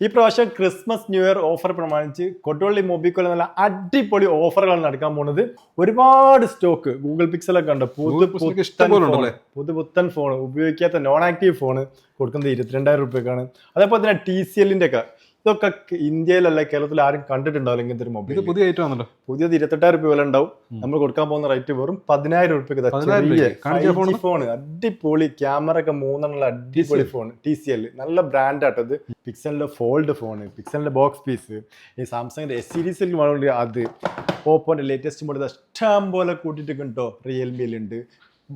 ഈ പ്രാവശ്യം Christmas new year offer പ്രമാണിച്ച് കൊട്ടുവള്ളി മൊബിക്കോൾ നല്ല അടിപൊളി ഓഫറുകളാണ് നടക്കാൻ പോകുന്നത്. ഒരുപാട് സ്റ്റോക്ക് ഗൂഗിൾ പിക്സലൊക്കെ ഉണ്ട്? പുതു പുത്തൻ ഫോൺ ഉപയോഗിക്കാത്ത നോൺ ആക്റ്റീവ് ഫോൺ കൊടുക്കുന്നത് ഇരുപത്തിരണ്ടായിരം റുപ്യക്കാണ് അതേപോലെ തന്നെ ടി സി എല്ലിന്റെ ഒക്കെ ഇതൊക്കെ ഇന്ത്യയിലല്ല കേരളത്തിൽ ആരും കണ്ടിട്ടുണ്ടാവില്ല ഇങ്ങനത്തെ ഒരു ഇത് മൊബൈൽ പുതിയ ഐറ്റം ആണല്ലോ. പുതിയത് ഇരുപത്തെട്ടായിരം രൂപ വില ഉണ്ടാവും. നമ്മൾ കൊടുക്കാൻ പോകുന്ന റേറ്റ് വെറും പതിനായിരം റുപ്യക്ക് രൂപയ്ക്ക്? ഫോൺ അടിപൊളി ക്യാമറ ഒക്കെ മൂന്നെണ്ണുള്ള അടിപൊളി ഫോൺ ടി സി എൽ നല്ല ബ്രാൻഡ് ആട്ടത് ഇത്. പിക്സലിന്റെ ഫോൾഡ് ഫോൺ പിക്സലിന്റെ ബോക്സ് പീസ് ഈ സാംസങ്ങിന്റെ എസ് സീരീസിൽ വേണമെങ്കിൽ അത്. ഓപ്പോന്റെ ലേറ്റസ്റ്റ് മോഡൽ ഇഷ്ടം പോലെ കൂട്ടിയിട്ട് കിട്ടോ റിയൽമിയിലുണ്ട്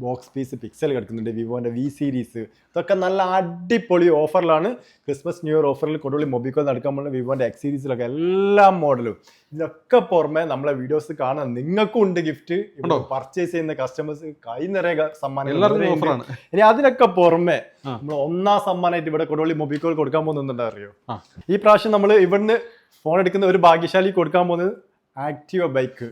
ബോക്സ് പീസ് പിക്സൽ കിടക്കുന്നുണ്ട് വിവോന്റെ വി സീരീസ് ഇതൊക്കെ നല്ല അടിപൊളി ഓഫറിലാണ്. ക്രിസ്മസ് ന്യൂ ഇയർ ഓഫറിൽ കൊടുവള്ളി മൊബിക്കോ നടക്കാൻ വിവോന്റെ വിവോന്റെ എക്സ് സീരീസിലൊക്കെ എല്ലാ മോഡലും ഇതൊക്കെ പുറമെ നമ്മളെ വീഡിയോസ് കാണാൻ നിങ്ങൾക്കും ഉണ്ട് ഗിഫ്റ്റ്? പർച്ചേസ് ചെയ്യുന്ന കസ്റ്റമേഴ്സ് കൈ നിറയെ സമ്മാനം ഇനി അതിനൊക്കെ പുറമെ നമ്മൾ ഒന്നാം സമ്മാനമായിട്ട് ഇവിടെ കൊടുവള്ളി മൊബിക്കോൾ കൊടുക്കാൻ പോകുന്നുണ്ടോ അറിയോ? ഈ പ്രാവശ്യം നമ്മൾ ഇവിടുന്ന് ഫോൺ എടുക്കുന്ന ഒരു ഭാഗ്യശാലി കൊടുക്കാൻ പോകുന്നത് ആക്റ്റീവ ബൈക്ക്.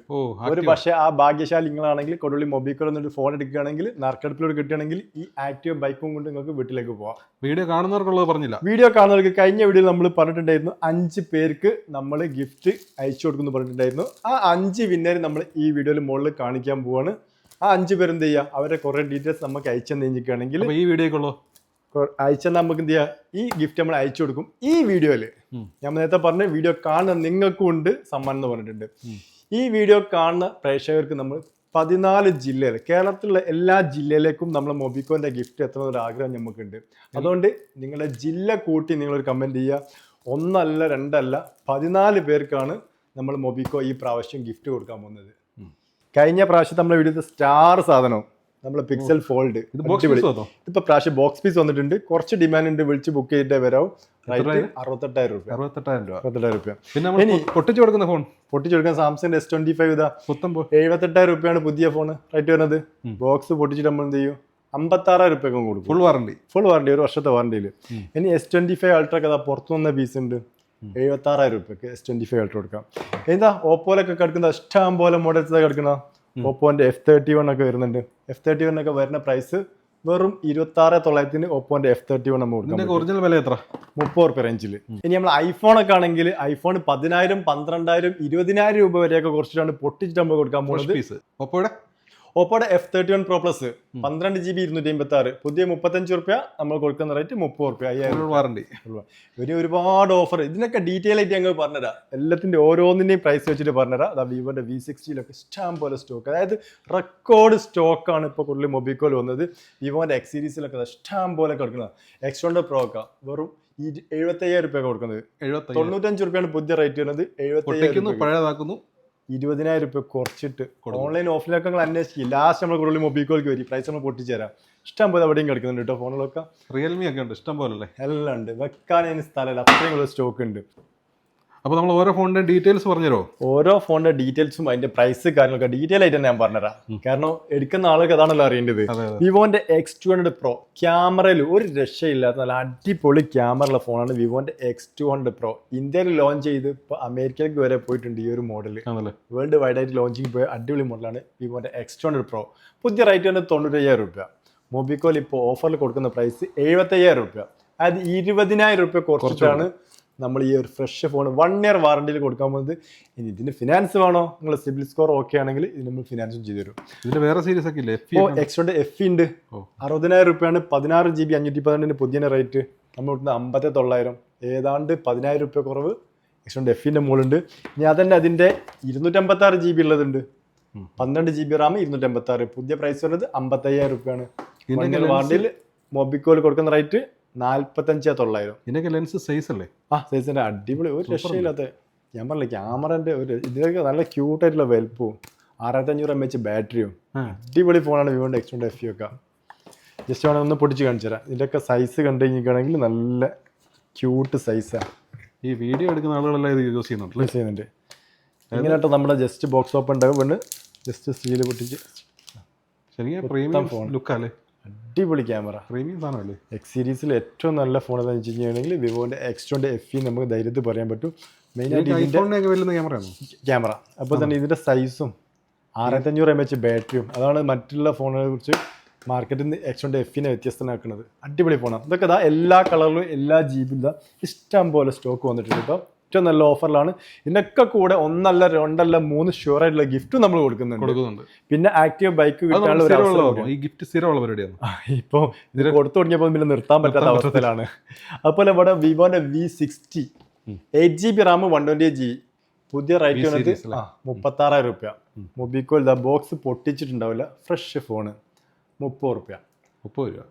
ഒരു. പക്ഷേ ആ ഭാഗ്യശാലി നിങ്ങളാണെങ്കിൽ കൊടുവള്ളി മൊബിക്കോൾ എന്നൊരു ഫോൺ എടുക്കുകയാണെങ്കിൽ നറുക്കെടുപ്പിലൂടെ കിട്ടുകയാണെങ്കിൽ ഈ ആക്റ്റീവ ബൈക്കും കൊണ്ട് നിങ്ങൾക്ക് വീട്ടിലേക്ക് പോവാം. വീഡിയോ കാണുന്നവർക്കുള്ളത് പറഞ്ഞില്ല. വീഡിയോ കാണുന്നവർക്ക് കഴിഞ്ഞ വീഡിയോയിൽ നമ്മൾ പറഞ്ഞിട്ടുണ്ടായിരുന്നു അഞ്ച് പേർക്ക് നമ്മൾ ഗിഫ്റ്റ് അയച്ചു കൊടുക്കുന്നു പറഞ്ഞിട്ടുണ്ടായിരുന്നു. ആ അഞ്ച് വിന്നർ നമ്മൾ ഈ വീഡിയോയിൽ മുകളിൽ കാണിക്കാൻ പോവാണ്. ആ അഞ്ച് പേരെന്ത് ചെയ്യുക? അവരുടെ കുറേ ഡീറ്റെയിൽസ് നമുക്ക് അയച്ചു തന്നിരിക്കുകയാണെങ്കിൽ ഈ വീഡിയോക്കുള്ളൂ അയച്ചാൽ നമുക്ക് എന്ത് ചെയ്യാം ഈ ഗിഫ്റ്റ് നമ്മൾ അയച്ചു കൊടുക്കും. ഈ വീഡിയോയിൽ. ഞാൻ നേരത്തെ പറഞ്ഞ വീഡിയോ കാണുന്ന നിങ്ങൾക്കും ഉണ്ട് സമ്മാനം എന്ന് പറഞ്ഞിട്ടുണ്ട്. ഈ വീഡിയോ കാണുന്ന പ്രേക്ഷകർക്ക് നമ്മൾ പതിനാല് ജില്ലയിൽ കേരളത്തിലുള്ള എല്ലാ ജില്ലയിലേക്കും നമ്മൾ മൊബിക്കോന്റെ ഗിഫ്റ്റ് എത്തണം ഒരു ആഗ്രഹം നമുക്കുണ്ട് അതുകൊണ്ട് നിങ്ങളുടെ ജില്ല കൂട്ടി നിങ്ങളൊരു കമന്റ് ചെയ്യുക. ഒന്നല്ല രണ്ടല്ല പതിനാല് പേർക്കാണ് നമ്മൾ മൊബിക്കോ ഈ പ്രാവശ്യം ഗിഫ്റ്റ് കൊടുക്കാൻ പോകുന്നത്. കഴിഞ്ഞ പ്രാവശ്യം നമ്മൾ വീഡിയോ സ്റ്റാർ സാധനം നമ്മൾ പിക്സൽ ഫോൾഡ് ഇതിപ്പോ ഇപ്പൊ പ്രാവശ്യം ബോക്സ് പീസ് വന്നിട്ടുണ്ട്. കുറച്ച് ഡിമാൻഡ് ഉണ്ട്. വിളിച്ച് ബുക്ക് ചെയ്തിട്ടേ വരാവും. അറുപത്തെട്ടായിരം രൂപ. അറുപത്തെട്ടായിരം രൂപ. അറുപത്തെട്ടായിരം രൂപ. പിന്നെ പൊട്ടിച്ചു കൊടുക്കുന്ന ഫോൺ പൊട്ടിച്ചെടുക്കാൻ സാംസങ് എസ് ട്വന്റി ഫൈവ് ഇതാ. എഴുപത്തെട്ടായിരം രൂപയാണ് പുതിയ ഫോൺ റൈറ്റ് വരുന്നത്. ബോക്സ് പൊട്ടിച്ചിട്ട് നമ്മൾ എന്ത് ചെയ്യും? അമ്പത്താറായിരം രൂപയ്ക്കും കൊടുക്കും. ഫുൾ വാറണ്ടി ഫുൾ വാറണ്ടി ഒരു വർഷത്തെ വാറണ്ടിയിൽ. ഇനി എസ് ട്വന്റി ഫൈവ് അൾട്രക്ക് അതാ പുറത്തു വന്ന പീസ് ഉണ്ട്. ഉം. എഴുപത്തി ആറായിരം രൂപയ്ക്ക് എസ് ട്വന്റി ഫൈവ് അൾട്ര കൊടുക്കാം. എന്താ? ഓപ്പോലൊക്കെ കിടക്കുന്ന ഇഷ്ടം പോലെ മോഡൽസ് കിടക്കുന്ന. ഉം. ഓപ്പോന്റെ എഫ് തേർട്ടി വൺ ഒക്കെ വരുന്നുണ്ട്. എഫ് തേർട്ടി വൺ ഒക്കെ വരുന്ന പ്രൈസ് വെറും ഇരുപത്തി ആറ് തൊള്ളായിരത്തിന് ഓപ്പോന്റെ എഫ് തേർട്ടി വൺ നമ്മൾ കൊടുക്കാം ഒറിജിനൽ വില എത്ര? മുപ്പത് റുപ്യ റേഞ്ചിൽ ഇനി നമ്മൾ ഐഫോൺ ഒക്കെ ആണെങ്കിൽ ഐഫോൺ പതിനായിരം പന്ത്രണ്ടായിരം ഇരുപതിനായിരം രൂപ വരെയൊക്കെ കുറച്ചിട്ടാണ് പൊട്ടിച്ചിട്ട് നമ്മൾ കൊടുക്കാൻ പോകുന്നത്. ഓപ്പോയുടെ? ഓപ്പോയുടെ F thirty one pro plus പന്ത്രണ്ട് ജി ബി ഇരുന്നൂറ്റി അമ്പത്തി ആറ് പുതിയ മുപ്പത്തഞ്ച് റുപ്യ നമ്മൾ കൊടുക്കുന്ന റേറ്റ് മുപ്പത് റുപ്യ അയ്യായിരം വാറണ്ടി ഇവർ ഒരുപാട് ഓഫർ ഇതിനൊക്കെ ഡീറ്റെയിൽ ആയിട്ട് ഞങ്ങൾ പറഞ്ഞുതരാം. എല്ലാത്തിന്റെ ഓരോന്നിന്റെയും പ്രൈസ് വെച്ചിട്ട് പറഞ്ഞുതരാം. അതാ വിവോന്റെ വി സിക്സ്റ്റിയിലൊക്കെ ഇഷ്ടം പോലെ സ്റ്റോക്ക് അതായത് റെക്കോർഡ് സ്റ്റോക്ക് ആണ് ഇപ്പോൾ കൂടുതൽ മൊബിക്കോൽ വന്നത്. വിവോന്റെ എക്സ് സീരീസിലൊക്കെ ഇഷ്ടം പോലെ കൊടുക്കുന്നത്. എക്സ് ഹൺഡ്രഡ് പ്രോ ഒക്കെ വെറും എഴുപത്തി അയ്യായിരം റുപ്യ കൊടുക്കുന്നത്. തൊണ്ണൂറ്റഞ്ച് റുപ്യാണ് പുതിയ റേറ്റ് വരുന്നത്. എഴുപത്തി പഴയതാക്കുന്നു. ഇരുപതിനായിരം രൂപ കുറച്ചിട്ട്. ഓൺലൈൻ ഓഫ്ലൈനൊക്കെ നിങ്ങൾ അന്വേഷിക്കും. ലാസ്റ്റ് നമ്മൾ കൂടുതൽ മൊബൈക്കോൾക്ക് വരും. പ്രൈസ് നമ്മൾ പൊട്ടിച്ചേരാം ഇഷ്ടം പോലെ അവിടെയും കിടക്കുന്നുണ്ട് കേട്ടോ ഫോണുകളൊക്കെ റിയൽമി ഒക്കെ ഉണ്ട്. ഇഷ്ടം പോലെ അല്ലേ? എല്ലാം ഉണ്ട്. വെക്കാൻ അതിന് സ്ഥലമില്ല. അത്രയും കൂടുതൽ സ്റ്റോക്ക് ഉണ്ട്. അപ്പൊ നമ്മൾ ഓരോ ഫോണിന്റെ ഡീറ്റെയിൽസ് പറഞ്ഞുതരോ ഓരോ ഫോണിന്റെ ഡീറ്റെയിൽസും അതിന്റെ പ്രൈസ് കാര്യങ്ങളൊക്കെ ഡീറ്റെയിൽ ആയിട്ട് ഞാൻ പറഞ്ഞുതരാം. കാരണം എടുക്കുന്ന ആളുകൾക്ക് അതാണല്ലോ അറിയേണ്ടത്. വിവോന്റെ എക്സ് ടു ഹൺഡ്രഡ് പ്രോ ക്യാമറയിൽ ഒരു രക്ഷയില്ലാത്ത നല്ല അടിപൊളി ക്യാമറ ഉള്ള ഫോണാണ് വിവോന്റെ എക്സ് ടു ഹൺഡ്രഡ് പ്രോ ഇന്ത്യയിൽ ലോഞ്ച് ചെയ്ത് ഇപ്പോൾ അമേരിക്കയിലേക്ക് വരെ പോയിട്ടുണ്ട് ഈ ഒരു മോഡൽ വേൾഡ് വൈഡ് ആയിട്ട് ലോഞ്ചിങ് പോയ അടിപൊളി മോഡലാണ് വിവോന്റെ എക്സ് ടു ഹൺഡ്രഡ് പ്രോ പുതിയ റേറ്റ് വന്നത് തൊണ്ണൂറ്റയ്യായിരം രൂപ. മൊബിക്കോൽ ഇപ്പോൾ ഓഫറിൽ കൊടുക്കുന്ന പ്രൈസ് എഴുപത്തയ്യായിരം രൂപ. അത് ഇരുപതിനായിരം രൂപ കുറച്ചിട്ടാണ് നമ്മൾ ഈ ഒരു ഫ്രഷ് ഫോൺ വൺ ഇയർ വാറണ്ടിയിൽ കൊടുക്കാൻ പോകുന്നത്. ഇനി ഇതിന് ഫിനാൻസ് വേണോ? നിങ്ങൾ സിബിൽ സ്കോർ ഓക്കെ ആണെങ്കിൽ ഇത് നമ്മൾ ഫിനാൻസും ചെയ്തു തരും ഇതിന്റെ വേറെ സീരീസ് ഒക്കെ ഇല്ലേ? എഫ് എക്സോണ്ട് എക്സ്ട്രോയുടെ എഫ് ഉണ്ട്. ഓ. അറുപതിനായിരം രൂപയാണ് പതിനാറ് ജി ബി അഞ്ഞൂറ്റി പതിനെട്ടിന് പുതിയ റേറ്റ് നമ്മൾ കൊടുക്കുന്നത് അമ്പത്തി തൊള്ളായിരം. ഏതാണ്ട് പതിനായിരം രൂപ കുറവ് എക്സോണ്ട് എഫിന്റെ മുകളുണ്ട് ഇനി അതന്നെ അതിന്റെ ഇരുന്നൂറ്റമ്പത്താറ് ജി ബി ഉള്ളതുണ്ട്. പന്ത്രണ്ട് ജി ബി റാം ഇരുന്നൂറ്റമ്പത്താറ്. പുതിയ പ്രൈസ് വരുന്നത് അമ്പത്തയ്യായിരം രൂപയാണ് വാർഡിൽ മൊബിക്കോയിൽ കൊടുക്കുന്ന റേറ്റ് നാൽപ്പത്തഞ്ച് തൊള്ളായിരം. ഇതിനൊക്കെ ലെൻസ് സൈസ് അല്ലേ? ആ സൈസിന്റെ അടിപൊളി. ഒരു രക്ഷയില്ലാത്ത ഞാൻ പറഞ്ഞില്ല ക്യാമറന്റെ ഒരു ഇതിനൊക്കെ നല്ല ക്യൂട്ടായിട്ടുള്ള വലുപ്പവും ആറായിരത്തി അഞ്ഞൂറ് എം എച്ച് ബാറ്ററിയും അടിപൊളി ഫോണാണ് വിവോന്റെ എക്സ്ട്രോണ്ട് എഫ് ഒക്കെ. ജസ്റ്റ് വേണമെങ്കിൽ ഒന്ന് പൊടിച്ച് കാണിച്ചു തരാം. ഇതിന്റെയൊക്കെ സൈസ് കണ്ടു കഴിഞ്ഞിരിക്കുകയാണെങ്കിൽ നല്ല ക്യൂട്ട് സൈസാണ് ഈ വീഡിയോ എടുക്കുന്ന ആളുകളെല്ലാം ഇത് യൂസ് ചെയ്യുന്നുണ്ട് യൂസ് ചെയ്യുന്നുണ്ട്. ഇങ്ങനെയായിട്ട് നമ്മുടെ ജസ്റ്റ് ബോക്സ് ഓപ്പൺ ഉണ്ടാകും പെണ്ണ് ജസ്റ്റ് സ്റ്റീൽ പൊട്ടിച്ച് ശരിക്കും പ്രീമിയം phone. അടിപൊളി ക്യാമറ. പ്രീമിയം സാധനമല്ലേ? എക്സ് സീരീസിൽ ഏറ്റവും നല്ല ഫോൺ എന്താണെന്ന് വെച്ച് വിവോന്റെ എക്സ്ട്രോന്റെ എക്സ്ട്രോന്റെ എഫ് ഇ നമുക്ക് ധൈര്യത്തിൽ പറയാൻ പറ്റും. മെയിനായിട്ട് ഇതിന്റെ ഐഫോണിനൊക്കെ വരുന്ന ക്യാമറയാണോ ക്യാമറ. അപ്പോൾ തന്നെ ഇതിന്റെ സൈസും ആറായിരത്തഞ്ഞൂറ് എം എച്ച് ബാറ്ററിയും അതാണ് മറ്റുള്ള ഫോണുകളെ കുറിച്ച് മാർക്കറ്റിൽ നിന്ന് എക്സോണ്ട് എഫിനെ വ്യത്യസ്തനാക്കുന്നത് അടിപൊളി ഫോണാണ് ഇതൊക്കെ ഇതാ എല്ലാ കളറിലും എല്ലാ ജീബിലും ഇഷ്ടം പോലെ സ്റ്റോക്ക് വന്നിട്ടുണ്ട്. കേട്ടോ ഏറ്റവും നല്ല ഓഫറിലാണ്. ഇതിനൊക്കെ കൂടെ ഒന്നല്ല രണ്ടല്ല മൂന്ന് ഷുവർ ആയിട്ടുള്ള ഗിഫ്റ്റ് നമ്മൾ കൊടുക്കുന്നുണ്ട്. കൊടുക്കുന്നുണ്ട്. പിന്നെ ആക്റ്റീവ് ബൈക്ക് കിട്ടാനുള്ള നമുക്ക് ഒരു അവസരം ഈ ഗിഫ്റ്റ് സ്ഥിരമുള്ള പരിപാടിയാണ്. ഇപ്പൊ ഇത് കൊടുത്തു തുടങ്ങിയപ്പോൾ പിന്നെ നിർത്താൻ പറ്റാത്ത അവസ്ഥയിലാണ്. അതുപോലെ ഇവിടെ വിവോന്റെ V sixty eight G B RAM one twenty G പുതിയ റൈറ്റ് അല്ലേ? മുപ്പത്തി ആറായിരം റുപ്യ. മൊബിക്കോൾ ദ ബോക്സ് പൊട്ടിച്ചിട്ടുണ്ടാവില്ല. ഫ്രഷ് ഫോണ് മുപ്പത് റുപ്യ. മുപ്പത് രൂപ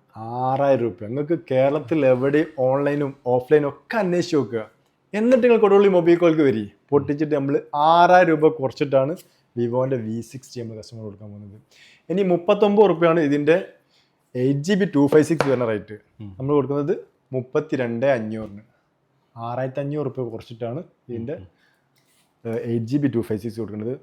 ആറായിരം റുപ്യ. നിങ്ങൾക്ക് കേരളത്തിൽ എവിടെ ഓൺലൈനും ഓഫ്ലൈനും ഒക്കെ അന്വേഷിച്ച് നോക്കുക. എന്നിട്ട് നിങ്ങൾ കൊടുള്ളി മൊബൈൽ കോൾക്ക് വരി. പൊട്ടിച്ചിട്ട് നമ്മൾ ആറായിരം രൂപ കുറച്ചിട്ടാണ് വിവോന്റെ വി സിക്സ്റ്റി നമ്മൾ കസ്റ്റമർ കൊടുക്കാൻ പോകുന്നത്. ഇനി മുപ്പത്തൊമ്പത് റുപ്യാണ് ഇതിന്റെ eight G B two five six വരുന്ന റേറ്റ് നമ്മൾ കൊടുക്കുന്നത് മുപ്പത്തി രണ്ട് അഞ്ഞൂറിന് ആറായിരത്തി അഞ്ഞൂറ് റുപ്യ കുറച്ചിട്ടാണ് ഇതിന്റെ eight G B two five six കൊടുക്കുന്നത്.